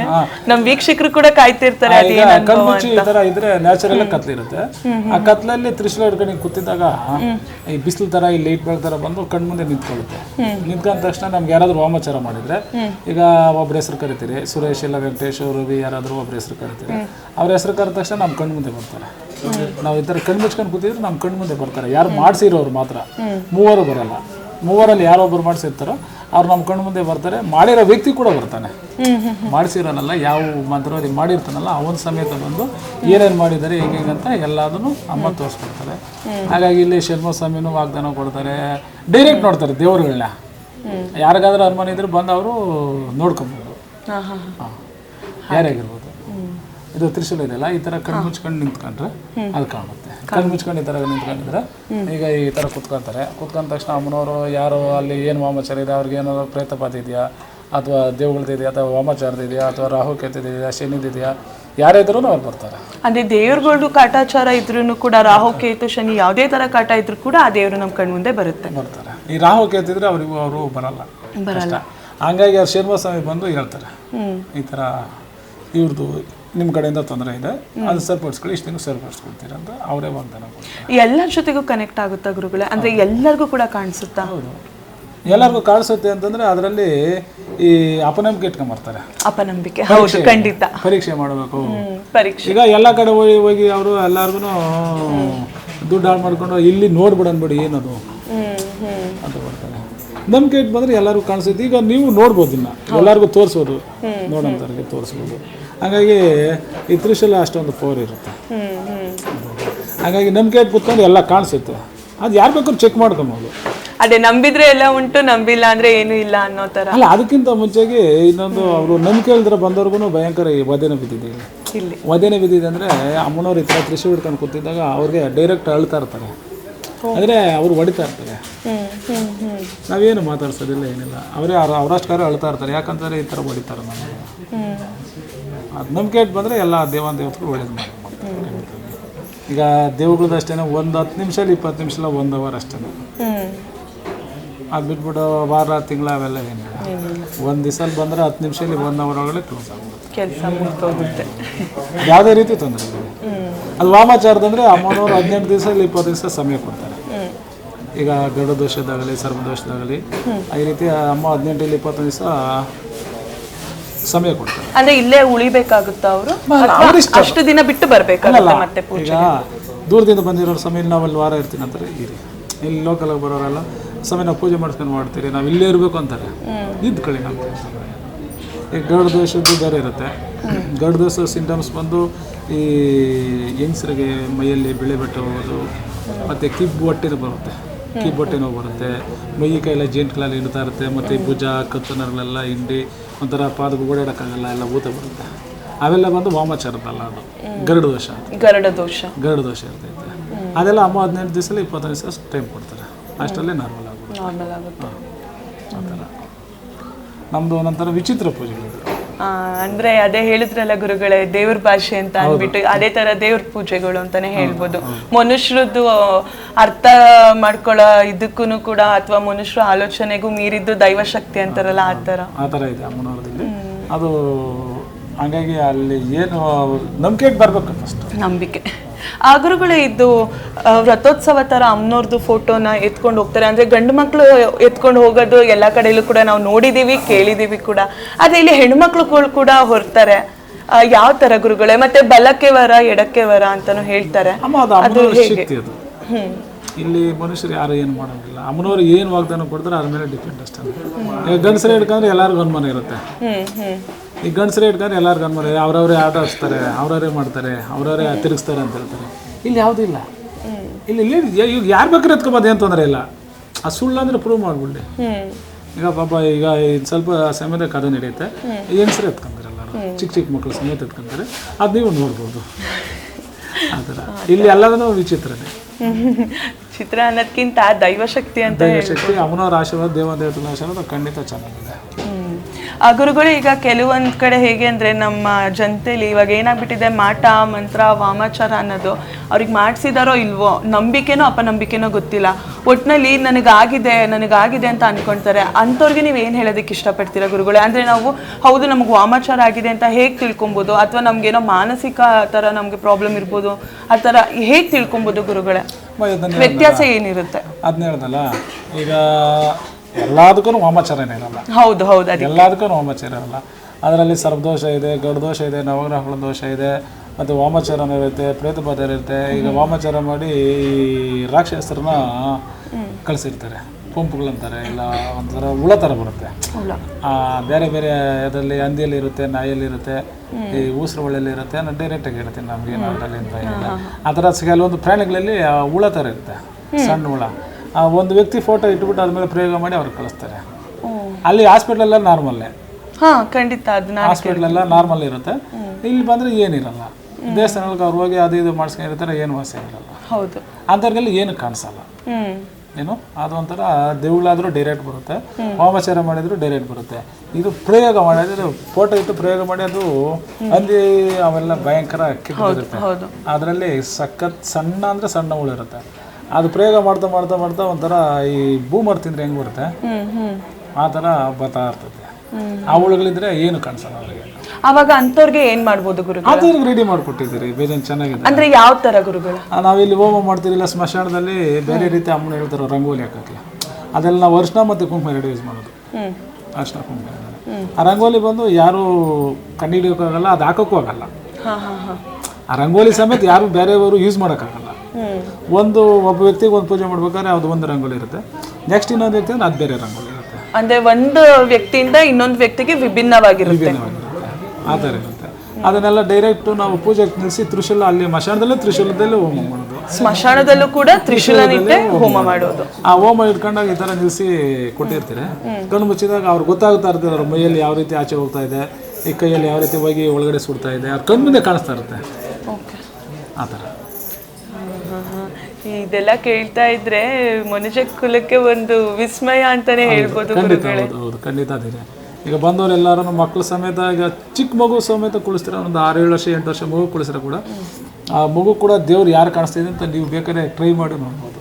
ನಮ್ ವೀಕ್ಷಕರು ಕೂಡ ಕಾಯ್ತಿರ್ತಾರೆ ಈಗ ಕಣ್ಮುಚ್ಚಿ ಈ ತರ ಇದ್ರೆ ನ್ಯಾಚುರಲ್ ಕತ್ಲಿರುತ್ತೆ. ಆ ಕತ್ಲಲ್ಲಿ ತ್ರಿಶೂಲ ಹಿಡ್ಕೊಂಡು ಕೂತಿದ್ದಾಗ ಈ ಬಿಸಿಲು ತರ ಈ ಲೈಟ್ ಬೆಳ ತರ ಬಂದು ಕಣ್ ಮುಂದೆ ನಿಂತ್ಕೊಳ್ಳುತ್ತೆ. ನಿಂತ್ಕೊಂಡ ತಕ್ಷಣ ನಮ್ಗೆ ಯಾರಾದ್ರೂ ವಾಮಾಚಾರ ಮಾಡಿದ್ರೆ ಈಗ ಒಬ್ರ ಹೆಸರು ಕರಿತೀರಿ ಸುರೇಶ್ ಇಲ್ಲ ವೆಂಕಟೇಶ್ ರವಿ ಯಾರಾದ್ರೂ ಒಬ್ರ ಹೆಸರು ಕರಿತೀರಿ ಅವ್ರ ಹೆಸರು ಕರೆದ ತಕ್ಷಣ ನಮ್ಮ ಕಣ್ ಮುಂದೆ ಬರ್ತಾರೆ. ನಾವು ಈ ಥರ ಕಣ್ಣು ಮುಚ್ಕೊಂಡು ಕೂತಿದ್ರೆ ನಮ್ಮ ಕಣ್ಣು ಮುಂದೆ ಬರ್ತಾರೆ. ಯಾರು ಮಾಡಿಸಿರೋರು ಮಾತ್ರ. ಮೂವರು ಬರಲ್ಲ. ಮೂವರಲ್ಲಿ ಯಾರೊಬ್ಬರು ಮಾಡಿಸಿರ್ತಾರೋ ಅವ್ರು ನಮ್ಮ ಕಣ್ಣು ಮುಂದೆ ಬರ್ತಾರೆ. ಮಾಡಿರೋ ವ್ಯಕ್ತಿ ಕೂಡ ಬರ್ತಾನೆ. ಮಾಡಿಸಿರೋನಲ್ಲ ಯಾವ ಮಂತ್ರವಾದಿ ಮಾಡಿರ್ತಾನಲ್ಲ ಅವನ ಸಮೇತ ಬಂದು ಏನೇನು ಮಾಡಿದ್ದಾರೆ ಹೆಂಗೆ ಅಂತ ಎಲ್ಲದನ್ನು ಅಮ್ಮ ತೋರಿಸ್ಕೊಡ್ತಾರೆ. ಹಾಗಾಗಿ ಇಲ್ಲಿ ಶರ್ಮ ಸ್ವಾಮಿನೂ ವಾಗ್ದಾನ ಕೊಡ್ತಾರೆ. ಡೈರೆಕ್ಟ್ ನೋಡ್ತಾರೆ ದೇವರುಗಳನ್ನ ಯಾರಿಗಾದ್ರೂ ಅನುಮಾನ ಇದ್ರೆ ಬಂದು ಅವರು ನೋಡ್ಕೊಬೋದು. ಯಾರ್ಯಾಗಿರ್ಬೋದು ಇದು ತ್ರಿಶೂಲ ಇದೆಯಲ್ಲ ಈ ತರ ಕಣ್ಣು ಮುಚ್ಕೊಂಡು ನಿಂತ್ಕೊಂಡ್ರೆ ಅದು ಕಾಣುತ್ತೆ. ಕಣ್ಣು ಮುಚ್ಕೊಂಡು ಈ ತರ ನಿಂತ್ಕೊಂಡಿದ್ರೆ ಈಗ ಈ ತರ ಕುತ್ಕೊಂತಾರೆ. ಕುತ್ಕೊಂಡ ತಕ್ಷಣ ಅಮ್ಮನವರು ಯಾರು ಅಲ್ಲಿ ಏನು ವಾಮಾಚಾರ ಇದೆ ಅವ್ರಿಗೆ ಏನಾದ್ರು ಪ್ರೇತ ಬಾಧೆ ಇದೆಯಾ? ಅಥವಾ ದೇವುಗಳದಿದೆಯಾ ಅಥವಾ ವಾಮಾಚಾರದಿದೆಯಾ ಅಥವಾ ರಾಹುಕೇತದಿದೆಯಾ ಶನಿದಿದೆಯಾ ಇದೆಯಾ? ಇದ್ರೂ ಅವ್ರು ಬರ್ತಾರೆ. ಅಂದ್ರೆ ದೇವ್ರುಗಳು ಕಾಟಾಚಾರ ಇದ್ರೂ ಕೂಡ ರಾಹು ಕೇತು ಶನಿ ಯಾವುದೇ ತರ ಕಾಟ ಇದ್ರೂ ಕೂಡ ಆ ದೇವರು ನಮ್ಮ ಕಣ್ಮುಂದೆ ಬರುತ್ತೆ. ಬರ್ತಾರೆ. ಈ ರಾಹು ಕೇತಿದ್ರೆ ಅವ್ರಿಗೂ ಅವರು ಬರಲ್ಲ. ಬರಲ್ಲ. ಹಂಗಾಗಿ ಅವ್ರು ಶರ್ಮ ಸ್ವಾಮಿ ಬಂದು ಹೇಳ್ತಾರೆ. ಈ ಥರ ಇವ್ರದ್ದು ನಿಮ್ಮ ಕಡೆಯಿಂದ ತೊಂದರೆ ಇದೆ. ಅದು ಸರಿಪಡಿಸ್ಕೊಳ್ಳಿ ಇಷ್ಟು ದಿನ ಸರಿಪಡಿಸ್ಕೊಳ್ತೀರ ಅಂತ ಅವರೇ ವಾಗ್ದಾನ ಕೊಡ್ತಾರೆ. ಎಲ್ಲರ ಜೊತೆಗೂ ಕನೆಕ್ಟ್ ಆಗುತ್ತಾ ಗುರುಗಳೇ? ಅಂದರೆ ಎಲ್ಲರಿಗೂ ಕೂಡ ಕಾಣಿಸುತ್ತಾ? ಎಲ್ಲರಿಗೂ ಕಾಣಿಸುತ್ತೆ ಅಂತಂದ್ರೆ ಅದರಲ್ಲಿ ಈ ಅಪನಂಬಿಕೆ ಇಟ್ಕೊಂಬರ್ತಾರೆ. ಅಪನಂಬಿಕೆ ಹೌದು ಪರೀಕ್ಷೆ- ಖಂಡಿತ. ಪರೀಕ್ಷೆ ಮಾಡಬೇಕು. ಪರೀಕ್ಷೆ. ಈಗ ಎಲ್ಲ ಕಡೆ ಹೋಗಿ ಹೋಗಿ ಅವರು ಎಲ್ಲಾರ್ಗು ದುಡ್ಡು ಹಾಳು ಮಾಡ್ಕೊಂಡು ಇಲ್ಲಿ ನೋಡ್ಬಿಡನ್ಬಿಡಿ ಏನದು. ಅಂತ ಬರ್ತಾರೆ. ನಂಬಿಕೆ ಇಟ್ಟು ಬಂದ್ರೆ ಎಲ್ಲರಿಗೂ ಕಾಣಿಸುತ್ತೆ. ಈಗ ನೀವು ನೋಡ್ಬೋದು ಇನ್ನ. ಎಲ್ಲರಿಗೂ ತೋರಿಸೋದು. ನೋಡೋಂಥವ್ರಿಗೆ ತೋರಿಸ್ಬೋದು. ಹಾಗಾಗಿ ಈ ತ್ರಿಶೂಲ ಅಷ್ಟೊಂದು ಪವರ್ ಇರುತ್ತೆ. ಹಾಗಾಗಿ ನಂಬಿಕೆ ಕೂತ್ಕೊಂಡು ಎಲ್ಲ ಕಾಣಿಸುತ್ತೆ. ಅದು ಯಾರು ಬೇಕಾದ್ರೂ ಚೆಕ್ ಮಾಡ್ಕೊಬೋದು. ಅದೇ ನಂಬಿದ್ರೆ ಎಲ್ಲ ಉಂಟು ನಂಬಿಲ್ಲ ಅಂದ್ರೆ ಏನು ಇಲ್ಲ ಅನ್ನೋ ತರ. ಅಲ್ಲ ಅದಕ್ಕಿಂತ ಮುಂಚೆಗೆ ಇನ್ನೊಂದು ಅವರು ನಂಬಿಕೆ ಇಲ್ದ್ರೆ ಬಂದವ್ರಿಗೂ ಭಯಂಕರ ಈ ವದೆನ ಬಿದ್ದಿದೆ ಇಲ್ಲಿ. ವಧೆನ ಬಿದ್ದಿದೆ ಅಂದ್ರೆ ಅಮ್ಮನವ್ರು ಈ ಥರ ತ್ರಿಶೂಲ ಹಿಡ್ಕೊಂಡು ಕೂತಿದ್ದಾಗ ಅವ್ರಿಗೆ ಡೈರೆಕ್ಟ್ ಅಳ್ತಾ ಇರ್ತಾರೆ. ಅಂದ್ರೆ ಅವ್ರು ಹೊಡಿತಾ ಇರ್ತಾರೆ. ನಾವೇನು ಮಾತಾಡ್ಸೋದಿಲ್ಲ ಏನಿಲ್ಲ. ಅವರೇ ಅವ್ರ ಅವರಷ್ಟುಕಾರ ಅಳ್ತಾ ಇರ್ತಾರೆ. ಯಾಕಂತಂದರೆ ಈ ಥರ ಹೊಡಿತಾರೆ ನಮಗೆ. ಅದು ನಂಬಿಕೆ ಇಟ್ಟು ಬಂದರೆ ಎಲ್ಲ ದೇವಾನ ದೇವತೆಗಳು ಒಳ್ಳೇದು ಮಾಡಿ ಈಗ ದೇವ್ಗಳದ್ದು ಅಷ್ಟೇ ಒಂದು ಹತ್ತು ನಿಮಿಷ ಇಪ್ಪತ್ತು ನಿಮಿಷ ಒಂದು ಅವರ್ ಅಷ್ಟೇ ಅದು ಬಿಟ್ಬಿಟ್ಟು ವಾರ ತಿಂಗಳ ಅವೆಲ್ಲ ಏನಿಲ್ಲ. ಒಂದು ದಿವಸ ಬಂದರೆ ಹತ್ತು ನಿಮಿಷದಲ್ಲಿ ಒನ್ ಅವರ್ ಒಳಗಡೆ ಕ್ಲೋಸ್ ಆಗುತ್ತೆ. ಕೆಲಸ ಮುಗ್ದೋಗುತ್ತೆ. ಯಾವುದೇ ರೀತಿ ತೊಂದರೆ ಇಲ್ಲ. ಅದು ವಾಮಾಚಾರದಂದರೆ ಅಮ್ಮನವರು ಹದಿನೆಂಟು ದಿವಸ ಇಲ್ಲ ಇಪ್ಪತ್ತು ದಿವಸ ಸಮಯ ಕೊಡ್ತಾರೆ. ಈಗ ಗರುಡ ದೋಷದಾಗಲಿ ಸರ್ವದೋಷದಾಗಲಿ ಈ ರೀತಿ ಅಮ್ಮ ಹದಿನೆಂಟು ಇಲ್ಲಿ ಇಪ್ಪತ್ತು ದಿವಸ ಸಮಯ ಕೊಡ್ತಾರೆ. ಅಂದ್ರೆ ಇಲ್ಲೇ ಉಳಿಬೇಕಾಗುತ್ತಾ ಅವರು? ಅವ್ರಿಷ್ಟ. ಅಷ್ಟು ದಿನ ಬಿಟ್ಟು ಬರ್ಬೇಕಾಗುತ್ತೆ ಮತ್ತೆ ಈಗ ದೂರದಿಂದ ಬಂದಿರೋರು ಸಮಯ ನಾವು ಅಲ್ಲಿ ವಾರ ಇರ್ತೀನಿ ಅಂತಾರೆ ಇರಿ. ಇಲ್ಲಿ ಲೋಕಲಾಗಿ ಬರೋರೆಲ್ಲ ಸಮಯ ನಾವು ಪೂಜೆ ಮಾಡ್ಕೊಂಡು ಮಾಡ್ತೀರಿ ನಾವು ಇಲ್ಲೇ ಇರಬೇಕು ಅಂತಾರೆ. ನಿಂತ್ಕೊಳ್ಳಿ ನಾವು ಈಗ ಗರುಡ ದೋಷದ್ದು ಬೇರೆ ಇರುತ್ತೆ. ಗರುಡ ದೋಷ ಸಿಂಟಮ್ಸ್ ಬಂದು ಈ ಹೆಂಗಸರಿಗೆ ಮೈಯಲ್ಲಿ ಬೆಳೆ ಬೆಟ್ಟ ಹೋಗೋದು ಮತ್ತು ಕಿಬ್ಬು ಹೊಟ್ಟೆನೂ ಬರುತ್ತೆ. ಕಿಬ್ಬು ಹೊಟ್ಟೆ ನೋವು ಬರುತ್ತೆ. ಮೈ ಕೈಯೆಲ್ಲ ಜೇಂಟ್ಗಳಲ್ಲಿ ಹಿಂಡ್ತಾ ಇರುತ್ತೆ. ಮತ್ತು ಈ ಭುಜ ಕತ್ತು ನರಗಳೆಲ್ಲ ಹಿಂಡಿ ಒಂಥರ ಪಾದಕ್ಕೆ ಓಡಾಡೋಕ್ಕಾಗಲ್ಲ ಎಲ್ಲ ಊತ ಬರುತ್ತೆ. ಅವೆಲ್ಲ ಬಂದು ವಾಮಾಚಾರದಲ್ಲ ಅದು. ಗರುಡ ದೋಷ ಗರಡ ದೋಷ. ಗರುಡ ದೋಷ ಇರ್ತೈತೆ. ಅದೆಲ್ಲ ಅಮ್ಮ ಹದಿನೆಂಟು ದಿವಸ ಇಪ್ಪತ್ತೈದು ದಿವಸ ಟೈಮ್ ಕೊಡ್ತಾರೆ. ಅಷ್ಟರಲ್ಲೇ ನಾರ್ಮಲ್ ಆಗುತ್ತೆ. ಆ ಥರ. ನಮ್ಮದು ಒಂದೊಂಥರ ವಿಚಿತ್ರ ಪೂಜೆಗಳಿದೆ ಆ, ಅಂದ್ರೆ ಅದೇ ಹೇಳಿದ್ರಲ್ಲ ಗುರುಗಳೇ ದೇವ್ರ ಭಾಷೆ ಅಂತ ಅಂದ್ಬಿಟ್ಟು ಅದೇ ತರ ದೇವ್ರ ಪೂಜೆಗಳು ಅಂತಾನೆ ಹೇಳ್ಬೋದು. ಮನುಷ್ಯರದ್ದು ಅರ್ಥ ಮಾಡ್ಕೊಳ್ಳೋ ಇದಕ್ಕೂ ಕೂಡ ಅಥವಾ ಮನುಷ್ಯರ ಆಲೋಚನೆಗೂ ಮೀರಿದ್ದು ದೈವಶಕ್ತಿ ಅಂತಾರಲ್ಲ ಆ ತರ. ಆ ತರ ಇದೆ ಅಮ್ಮನವ್ರದಲ್ಲಿ ಅದು ಹಂಗಾಗಿ ಅಲ್ಲಿ ಏನು ನಂಬಿಕೆಗೆ ಬರ್ಬೇಕು ಫಸ್ಟ್ ನಂಬಿಕೆ. ಆ ಗುರುಗಳೇ ಇದ್ದು ಆ, ವ್ರತೋತ್ಸವ ತರ ಅಮ್ಮನವ್ರದ್ದು ಫೋಟೋನ ಎತ್ಕೊಂಡು ಹೋಗ್ತಾರೆ. ಅಂದ್ರೆ ಗಂಡು ಮಕ್ಕಳು ಎತ್ಕೊಂಡು ಹೋಗೋದು ಎಲ್ಲ ಕಡೆಯಲ್ಲೂ ಕೂಡ ನಾವು ನೋಡಿದೀವಿ ಕೇಳಿದೀವಿ ಕೂಡ. ಆದ್ರೆ ಇಲ್ಲಿ ಹೆಣ್ಮಕ್ಳುಗಳು ಕೂಡ ಹೊರ್ತಾರೆ. ಯಾವ ತರ ಗುರುಗಳೇ? ಮತ್ತೆ ಬಲಕ್ಕೆ ವರ ಎಡಕ್ಕೆ ವರ ಅಂತಾನು ಹೇಳ್ತಾರೆ. ಅದು ಹೇಗೆ? ಹ್ಮ್. ಇಲ್ಲಿ ಮನುಷ್ಯರು ಯಾರು ಏನು ಮಾಡೋಂಗಿಲ್ಲ. ಅಮ್ಮನವ್ರು ಏನು ವಾಗ್ದಾನ ಕೊಡ್ತಾರೆ ಅದ್ರ ಮೇಲೆ ಡಿಪೆಂಡ್ ಅಷ್ಟೇ. ಗಂಡಸರೇ ಹಿಡ್ಕೊಂಡ್ರೆ ಎಲ್ಲರಿಗೂ ಅನುಮಾನ ಇರುತ್ತೆ. ಹ್ಮ್ ಹ್ಮ್ ಈ ಗಂಡಸರೇ ಇಟ್ಕೊಂಡ್ರೆ ಎಲ್ಲರಿಗೂ ಅನುಮಾನ ಅವ್ರವರೇ ಆಟ ಆಡಿಸ್ತಾರೆ ಅವ್ರವರೇ ಮಾಡ್ತಾರೆ ಅವ್ರವರೇ ತಿರುಗಿಸ್ತಾರೆ ಅಂತ ಹೇಳ್ತಾರೆ. ಇಲ್ಲಿ ಯಾವುದೂ ಇಲ್ಲ. ಇಲ್ಲಿ ಇಲ್ಲಿ ಈಗ ಯಾರು ಬೇಕಾದ್ರೆ ಎತ್ಕೊಬೋದು ಏನು ತೊಂದರೆ ಇಲ್ಲ. ಆ ಸುಳ್ಳು ಅಂದರೆ ಪ್ರೂವ್ ಮಾಡ್ಬಿಡಿ ಈಗ ಪಾಪ ಈಗ ಇದು ಸ್ವಲ್ಪ ಸಮಯದ ಕಥೆ ನಡೆಯುತ್ತೆ. ಹೆಂಗಸರು ಎತ್ಕೊಂತಾರೆ ಎಲ್ಲರೂ. ಚಿಕ್ಕ ಚಿಕ್ಕ ಮಕ್ಕಳು ಸಮೇತ ಎತ್ಕೊಂತಾರೆ. ಅದು ನೀವು ನೋಡ್ಬೋದು. ಆ ಥರ. ಇಲ್ಲಿ ಎಲ್ಲದೂ ವಿಚಿತ್ರನೇ. ಚಿತ್ರ ಅನ್ನೋದಕ್ಕಿಂತ ದೈವಶಕ್ತಿ ಅಂತ ಹೇಳಿ ಶಕ್ತಿ ಆಶೀರ್ವಾದ ಆಶೀರ್ವಾದ ದೇವತನ ಆಶೀರ್ವಾದ ಖಂಡಿತ ಚೆನ್ನಾಗಿದೆ. ಗುರುಗಳು ಈಗ ಕೆಲವೊಂದು ಕಡೆ ಹೇಗೆ ಅಂದರೆ ನಮ್ಮ ಜನತೆಲಿ ಇವಾಗ ಏನಾಗ್ಬಿಟ್ಟಿದೆ ಮಾಟ ಮಂತ್ರ ವಾಮಾಚಾರ ಅನ್ನೋದು ಅವ್ರಿಗೆ ಮಾಡಿಸಿದಾರೋ ಇಲ್ವೋ ನಂಬಿಕೆನೋ ಅಪನಂಬಿಕೆನೋ ಗೊತ್ತಿಲ್ಲ. ಒಟ್ಟಿನಲ್ಲಿ ನನಗಾಗಿದೆ ನನಗಾಗಿದೆ ಅಂತ ಅಂದ್ಕೊಳ್ತಾರೆ ಅಂಥವ್ರಿಗೆ ನೀವು ಏನು ಹೇಳೋದಕ್ಕೆ ಇಷ್ಟಪಡ್ತೀರಾ ಗುರುಗಳೇ? ಅಂದರೆ ನಾವು ಹೌದು ನಮ್ಗೆ ವಾಮಾಚಾರ ಆಗಿದೆ ಅಂತ ಹೇಗೆ ತಿಳ್ಕೊಬೋದು? ಅಥವಾ ನಮಗೇನೋ ಮಾನಸಿಕ ಥರ ನಮಗೆ ಪ್ರಾಬ್ಲಮ್ ಇರ್ಬೋದು? ಆ ಥರ ಹೇಗೆ ತಿಳ್ಕೊಬೋದು ಗುರುಗಳೇ? ವ್ಯತ್ಯಾಸ ಏನಿರುತ್ತೆ? ಅದನ್ನ ಹೇಳ್ದಲ್ಲ. ಈಗ ಎಲ್ಲದಕ್ಕೂ ವಾಮಾಚಾರನೇ ಇರಲ್ಲ. ಹೌದು ಹೌದು ಅದಕ್ಕೆ. ಎಲ್ಲದಕ್ಕೂ ವಾಮಾಚಾರ ಇರಲ್ಲ. ಅದರಲ್ಲಿ ಸರ್ವದೋಷ ಇದೆ ಗಡ್ದೋಷ ಇದೆ ನವಗ್ರಹಗಳ ದೋಷ ಇದೆ ಮತ್ತು ವಾಮಾಚಾರನ ಇರುತ್ತೆ ಪ್ರೇತಪಾತ ಇರುತ್ತೆ. ಈಗ ವಾಮಾಚಾರ ಮಾಡಿ ಈ ರಾಕ್ಷಸರನ್ನ ಕಳಿಸಿರ್ತಾರೆ. ಪಂಪುಗಳಂತಾರೆ ಇಲ್ಲ ಒಂಥರ ಹುಳ ಥರ ಬರುತ್ತೆ. ಬೇರೆ ಬೇರೆ ಅದರಲ್ಲಿ ಹಂದಿಯಲ್ಲಿ ಇರುತ್ತೆ ನಾಯಿಯಲ್ಲಿ ಇರುತ್ತೆ ಈ ಉಸಿರು ಒಳ್ಳೆಯಲ್ಲಿ ಇರುತ್ತೆ ಡೈರೆಕ್ಟಾಗಿ ಹೇಳ್ತೀನಿ ನಮಗೆ ಅದರಲ್ಲಿ ಅಂತ ಆ ಥರ ಕೆಲವೊಂದು ಪ್ರಾಣಿಗಳಲ್ಲಿ ಹುಳ ಥರ ಇರುತ್ತೆ. ಸಣ್ಣ ಹುಳ. ಆ ಒಂದು ವ್ಯಕ್ತಿ ಫೋಟೋ ಇಟ್ಬಿಟ್ಟು ಅದ್ರ ಮೇಲೆ ಪ್ರಯೋಗ ಮಾಡಿ ಅವ್ರಿಗೆ ಕಳಿಸ್ತಾರೆ. ಅಲ್ಲಿ ಹಾಸ್ಪಿಟ್ಲೆಲ್ಲ ನಾರ್ಮಲ್ಲೇ ಹಾ ಖಂಡಿತ ಅದನ್ನ ಹಾಸ್ಪಿಟ್ಲೆಲ್ಲ ನಾರ್ಮಲ್ ಇರುತ್ತೆ. ಇಲ್ಲಿ ಬಂದ್ರೆ ಏನಿರಲ್ಲ. ದೇವಸ್ಥಾನಗಳಿಗೆ ಅವ್ರು ಹೋಗಿ ಅದು ಇದು ಮಾಡಿಸ್ಕೊಂಡಿರ್ತಾರೆ ಏನು ವಾಸಿ ಇರಲ್ಲ. ಹೌದು. ಅಂಥವ್ರಿಗೆಲ್ಲ ಏನು ಕಾಣಿಸಲ್ಲ. ಏನು? ಅದು ಒಂಥರ ದೇವುಗಳಾದರೂ ಡೈರೆಕ್ಟ್ ಬರುತ್ತೆ ವಾಮಾಚಾರ ಮಾಡಿದ್ರು ಡೈರೆಕ್ಟ್ ಬರುತ್ತೆ. ಇದು ಪ್ರಯೋಗ ಮಾಡಿದ್ರೆ ಫೋಟೋ ಇಟ್ಟು ಪ್ರಯೋಗ ಮಾಡಿ ಅದು ಹಂದಿ ಅವೆಲ್ಲ ಭಯಂಕರ ಕಿತ್ತಿರುತ್ತೆ ಅದರಲ್ಲಿ ಸಖತ್ ಸಣ್ಣ ಅಂದ್ರೆ ಸಣ್ಣ ಹುಳು ಇರುತ್ತೆ. ಅದು ಪ್ರಯೋಗ ಮಾಡ್ತಾ ಮಾಡ್ತಾ ಮಾಡ್ತಾ ಒಂಥರ ಈ ಬೂಮರ್ ತಿಂದ್ರೆ ಹೆಂಗೆ ಬರುತ್ತೆ? ಆ ಥರ ಬರ್ತಾ ಇರ್ತದೆ. ಆ ಹುಳುಗಳಿದ್ರೆ ಏನು ಕಾಣಿಸಲ್ಲ ಅವರಿಗೆ? ಅವಾಗ ಅಂಥವ್ರಿಗೆ ಏನ್ ಮಾಡ್ಬೋದು ಗುರು ಅದು ರೆಡಿ ಮಾಡಿಕೊಟ್ಟಿದ್ದೀರಿ ಬೇಜಾನ್ ಚೆನ್ನಾಗಿದೆ. ಅಂದ್ರೆ ಯಾವ ತರ ಗುರುಗಳು? ನಾವು ನಾವಿಲ್ಲಿ ಹೋಮ ಮಾಡ್ತಿರಲಿಲ್ಲ ಸ್ಮಶಾನದಲ್ಲಿ ಬೇರೆ ರೀತಿ ಅಮ್ಮನ ಹೇಳ್ತಾರೆ ರಂಗೋಲಿ ಹಾಕಕ್ಕೆ. ಅದೆಲ್ಲ ನಾವು ಅರ್ಶಿನ ಮತ್ತು ಕುಂಕುಮ ಎರಡು ಯೂಸ್ ಮಾಡೋದು. ಅರ್ಶನ ಕುಂಕುಮ ಆ ರಂಗೋಲಿ ಬಂದು ಯಾರು ಕಣ್ಣಿಡಿಯೋಕ್ಕಾಗಲ್ಲ ಅದು ಹಾಕೋಕ್ಕೂ ಆಗಲ್ಲ. ಆ ರಂಗೋಲಿ ಸಮೇತ ಯಾರು ಬೇರೆಯವರು ಯೂಸ್ ಮಾಡೋಕ್ಕಾಗಲ್ಲ. ಒಂದು ಒಬ್ಬ ವ್ಯಕ್ತಿಗೆ ಒಂದು ಪೂಜೆ ಮಾಡ್ಬೇಕಾದ್ರೆ ಅದು ಒಂದು ರಂಗೋಲಿ ಇರುತ್ತೆ. ನೆಕ್ಸ್ಟ್ ಇನ್ನೊಂದು ವ್ಯಕ್ತಿ ಅದು ಬೇರೆ ರಂಗೋಲಿ ಇರುತ್ತೆ. ಅಂದ್ರೆ ಒಂದು ವ್ಯಕ್ತಿಯಿಂದ ಇನ್ನೊಂದು ವ್ಯಕ್ತಿಗೆ ವಿಭಿನ್ನವಾಗಿರುತ್ತೆ. ಆ ಥರ ಇರುತ್ತೆ. ಅದನ್ನೆಲ್ಲ ಡೈರೆಕ್ಟ್ ನಾವು ಪೂಜೆಗೆ ನಿಲ್ಲಿಸಿ ತ್ರಿಶೂಲ ಅಲ್ಲಿ ಮಶಾನದಲ್ಲೇ ತ್ರಿಶೂಲದಲ್ಲೇ ಹೋಮ ಮಾಡೋದು. ಸ್ಮಶಾನದಲ್ಲೂ ಕೂಡ ತ್ರಿಶೂಲನಿಟ್ಟೆ ಹೋಮ ಮಾಡೋದು. ಆ ಹೋಮ ಇಟ್ಕೊಂಡಾಗ ಈ ಥರ ನಿಲ್ಲಿಸಿ ಕೊಟ್ಟಿರ್ತೀರಿ. ಕಣ್ಣು ಮುಚ್ಚಿದಾಗ ಅವ್ರು ಗೊತ್ತಾಗ್ತಾ ಇರ್ತದೆ ಅವ್ರ ಮೈಯಲ್ಲಿ ಯಾವ ರೀತಿ ಆಚೆ ಹೋಗ್ತಾ ಇದೆ ಈ ಕೈಯಲ್ಲಿ ಯಾವ ರೀತಿ ಹೋಗಿ ಒಳಗಡೆ ಸುಡ್ತಾ ಇದೆ. ಅವ್ರ ಕಣ್ಣು ಮುಂದೆ ಕಾಣಿಸ್ತಾ ಇರುತ್ತೆ. ಆ ಥರ. ಇದೆಲ್ಲ ಕೇಳ್ತಾ ಇದ್ರೆ ಮನುಷ್ಯ ಕುಲಕ್ಕೆ ಒಂದು ವಿಸ್ಮಯ ಅಂತಾನೆ ಹೇಳ್ಬೋದು ಖಂಡಿತ ಹೌದು ಹೌದು ಖಂಡಿತ ಅದಿದೆ. ಈಗ ಬಂದವರು ಎಲ್ಲರೂ ಮಕ್ಕಳು ಸಮೇತ ಈಗ ಚಿಕ್ಕ ಮಗು ಸಮೇತ ಕುಳಿಸ್ತೀರ? ಒಂದು ಆರು ಏಳು ವರ್ಷ ಎಂಟು ವರ್ಷ ಮಗು ಕುಳಿಸ್ರ ಕೂಡ? ಆ ಮಗು ಕೂಡ ದೇವ್ರು ಯಾರು ಕಾಣಿಸ್ತಾ ಇದೆ ಅಂತ ನೀವು ಬೇಕಾದ್ರೆ ಟ್ರೈ ಮಾಡಿ ನೋಡ್ಬೋದು.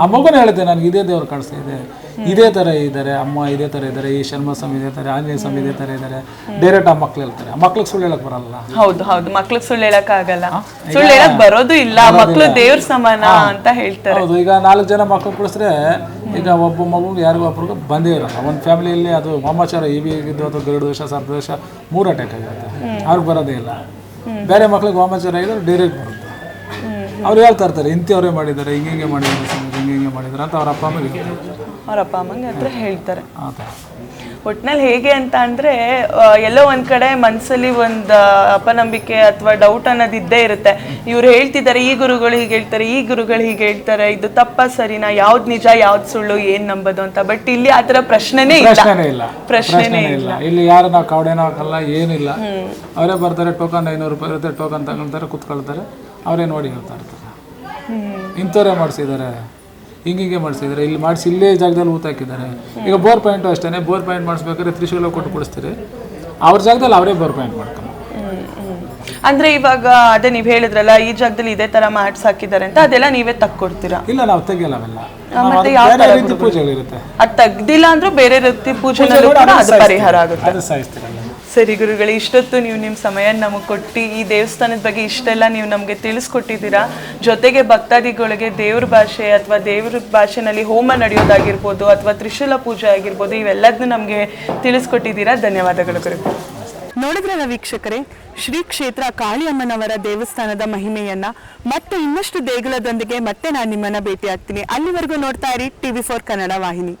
ಆ ಮಗುನೇ ಹೇಳಿದೆ ನನಗೆ ಇದೇ ದೇವ್ರು ಕಾಣಿಸ್ತಾ ಇದೆ. ಇದೇ ಥರ ಇದ್ದಾರೆ ಅಮ್ಮ ಇದೇ ಥರ ಇದ್ದಾರೆ ಈ ಶರ್ಮ ಸ್ವಾಮಿ ಇದೇ ಥರ ಆಂಜನೇಯ ಸ್ವಾಮಿ ಇದೇ ಥರ ಇದ್ದಾರೆ. ಡೈರೆಕ್ಟ್ ಆ ಮಕ್ಳು ಹೇಳ್ತಾರೆ. ಆ ಮಕ್ಳಿಗೆ ಸುಳ್ಳು ಹೇಳಕ್ ಬರಲ್ಲ. ಹೌದು ಹೌದು. ಮಕ್ಳಿಗೆ ಸುಳ್ಳು ಹೇಳಕ್ ಆಗಲ್ಲ. ಸುಳ್ಳು ಹೇಳಕ್ ಬರೋದು ಇಲ್ಲ. ಮಕ್ಳು ದೇವ್ರ ಸಮಾನ ಅಂತ ಹೇಳ್ತಾರೆ. ಹೌದು ಈಗ ನಾಲ್ಕು ಜನ ಮಕ್ಳು ಕುಳಿಸ್ರೆ ಈಗ ಒಬ್ಬ ಮಗು ಯಾರಿಗೂ ಒಬ್ಬರು ಬಂದೇ ಇರಲ್ಲ ಒಂದು ಫ್ಯಾಮಿಲಿಯಲ್ಲಿ ಅದು ವಾಮಾಚಾರ ಇವಿ ಇದ್ದು ಅಥವಾ ಗರುಡ ದೋಷ ಸರ್ಪದೋಷ ಮೂರು ಅಟ್ಯಾಕ್ ಆಗಿರುತ್ತೆ ಅವ್ರಿಗೆ ಬರೋದೇ ಇಲ್ಲ. ಬೇರೆ ಮಕ್ಳಿಗೆ ವಾಮಾಚಾರ ಆಗಿದ್ರೆ ಡೈರೆಕ್ಟ್ ಬರುತ್ತೆ. ಅವ್ರು ಹೇಳ್ತಾ ಇರ್ತಾರೆ ಇಂಥವ್ರೇ ಮಾಡಿದ್ದಾರೆ ಹಿಂಗೆ ಹಿಂಗೆ ಮಾಡಿದ್ದಾರೆ ಹಿಂಗೆ ಹಿಂಗೆ ಮಾಡಿದ್ದಾರೆ ಅಂತ ಅವ್ರ ಅಪ್ಪ ಅಮ್ಮಗೆ ಹೇಳ್ತಾರೆ. ಅವ್ರ ಅಪ್ಪ ಅಮ್ಮಂಗೆ ಹತ್ರ ಹೇಳ್ತಾರೆ. ಆ ಥರ ಒಟ್ನಲ್ಲಿ ಹೇಗೆ ಅಂತ ಅಂದ್ರೆ ಆ, ಎಲ್ಲೋ ಒಂದ್ ಕಡೆ ಮನ್ಸಲ್ಲಿ ಒಂದ್ ಅಪನಂಬಿಕೆ ಅಥವಾ ಡೌಟ್ ಅನ್ನೋದು ಇದ್ದೇ ಇರುತ್ತೆ. ಇವ್ರು ಹೇಳ್ತಿದ್ದಾರೆ ಈ ಗುರುಗಳು ಹೀಗೆ ಹೇಳ್ತಾರೆ ಈ ಗುರುಗಳು ಹೀಗೆ ಹೇಳ್ತಾರೆ ಇದು ತಪ್ಪ ಸರಿನಾ ಯಾವ್ದು ನಿಜ ಯಾವ್ದು ಸುಳ್ಳು ಏನ್ ನಂಬೋದು ಅಂತ. ಬಟ್ ಇಲ್ಲಿ ಆತರ ಪ್ರಶ್ನೆನೇ ಇಲ್ಲ. ಪ್ರಶ್ನೆನೇ ಇಲ್ಲ. ಪ್ರಶ್ನೆನೇ ಇಲ್ಲ. ಇಲ್ಲಿ. ಯಾರು ನಾವು ಕಾವಡೇನೋ ಹಾಕಲ್ಲ ಏನಿಲ್ಲ ಅವರೇ ಬರ್ತಾರೆ ಟೋಕನ್ ಐನೂರು ರೂಪಾಯಿ ಇರುತ್ತೆ ಟೋಕನ್ ತಗೊಳ್ತಾರೆ ಕುತ್ಕೊಳ್ತಾರೆ. ಅವರೇ ನೋಡಿ ಹೇಳ್ತಾ ಇರ್ತಾರೆ. ಇಂಥವರೇ ಮಾಡಿಸಿದ್ದಾರೆ. ಹಿಂಗಿಂಗೆ ಮಾಡಿಸಿದ್ದಾರೆ ಇಲ್ಲಿ ಮಾಡಿಸಿ ಇಲ್ಲೇ ಜಾಗದಲ್ಲಿ ಊತ ಹಾಕಿದ್ದಾರೆ. ಈಗ ಬೋರ್ ಪಾಯಿಂಟು ಅಷ್ಟೇ ಬೋರ್ ಪಾಯಿಂಟ್ ಮಾಡಿಸ್ಬೇಕಾದ್ರೆ ತ್ರಿಶೂಲ ಕೊಟ್ಟು ಕೊಡಿಸ್ತೀರಿ. ಅವ್ರ ಜಾಗದಲ್ಲಿ ಅವರೇ ಬೋರ್ ಪಾಯಿಂಟ್ ಮಾಡ್ಕೊಂಡು ಅಂದ್ರೆ ಇವಾಗ ಅದೇ ನೀವ್ ಹೇಳಿದ್ರಲ್ಲ ಈ ಜಾಗದಲ್ಲಿ ಇದೇ ತರ ಮಾಡ್ಸ್ ಹಾಕಿದ್ದಾರೆ ಅಂತ ಅದೆಲ್ಲ ನೀವೇ ತಕ್ಕೊಡ್ತೀರಾ? ಇಲ್ಲ ನಾವು ತೆಗಿಯಲ್ಲ ಅವೆಲ್ಲ. ಮತ್ತೆ ಯಾವ ಪೂಜೆಗಳಿರುತ್ತೆ. ಅದ್ ತೆಗ್ದಿಲ್ಲ ಅಂದ್ರೆ ಬೇರೆ ರೀತಿ ಪೂಜೆ ಪರಿಹಾರ ಆಗುತ್ತೆ. ಅದು ಸರಿ ಗುರುಗಳು, ಇಷ್ಟೊತ್ತು ನೀವು ನಿಮ್ಮ ಸಮಯ ನಮಗೆ ಕೊಟ್ಟು, ಈ ದೇವಸ್ಥಾನದ ಬಗ್ಗೆ ಇಷ್ಟೆಲ್ಲ ನೀವು ನಮಗೆ ತಿಳಿಸ್ಕೊಟ್ಟಿದ್ದೀರಾ? ಜೊತೆಗೆ ಭಕ್ತಾದಿಗಳಿಗೆ ದೇವ್ರ ಭಾಷೆ ಅಥವಾ ದೇವ್ರ ಭಾಷೆನಲ್ಲಿ ಹೋಮ ನಡೆಯೋದಾಗಿರ್ಬೋದು ಅಥವಾ ತ್ರಿಶೂಲ ಪೂಜೆ ಆಗಿರ್ಬೋದು ಇವೆಲ್ಲದನ್ನು ನಮಗೆ ತಿಳಿಸ್ಕೊಟ್ಟಿದ್ದೀರಾ? ಧನ್ಯವಾದಗಳು ಗುರುಗಳು ನೋಡಿದ್ರಲ್ಲ ವೀಕ್ಷಕರೇ, ಶ್ರೀ ಕ್ಷೇತ್ರ ಕಾಳಿಯಮ್ಮನವರ ದೇವಸ್ಥಾನದ ಮಹಿಮೆಯನ್ನ ಮತ್ತೆ ಇನ್ನಷ್ಟು ದೇಗುಲದೊಂದಿಗೆ ಮತ್ತೆ ನಾನು ನಿಮ್ಮನ್ನ ಭೇಟಿ ಆಗ್ತೀನಿ ಅಲ್ಲಿವರೆಗೂ ನೋಡ್ತಾ ಇರಿ, ಟಿವಿ ಫೋರ್ ಕನ್ನಡ ವಾಹಿನಿ.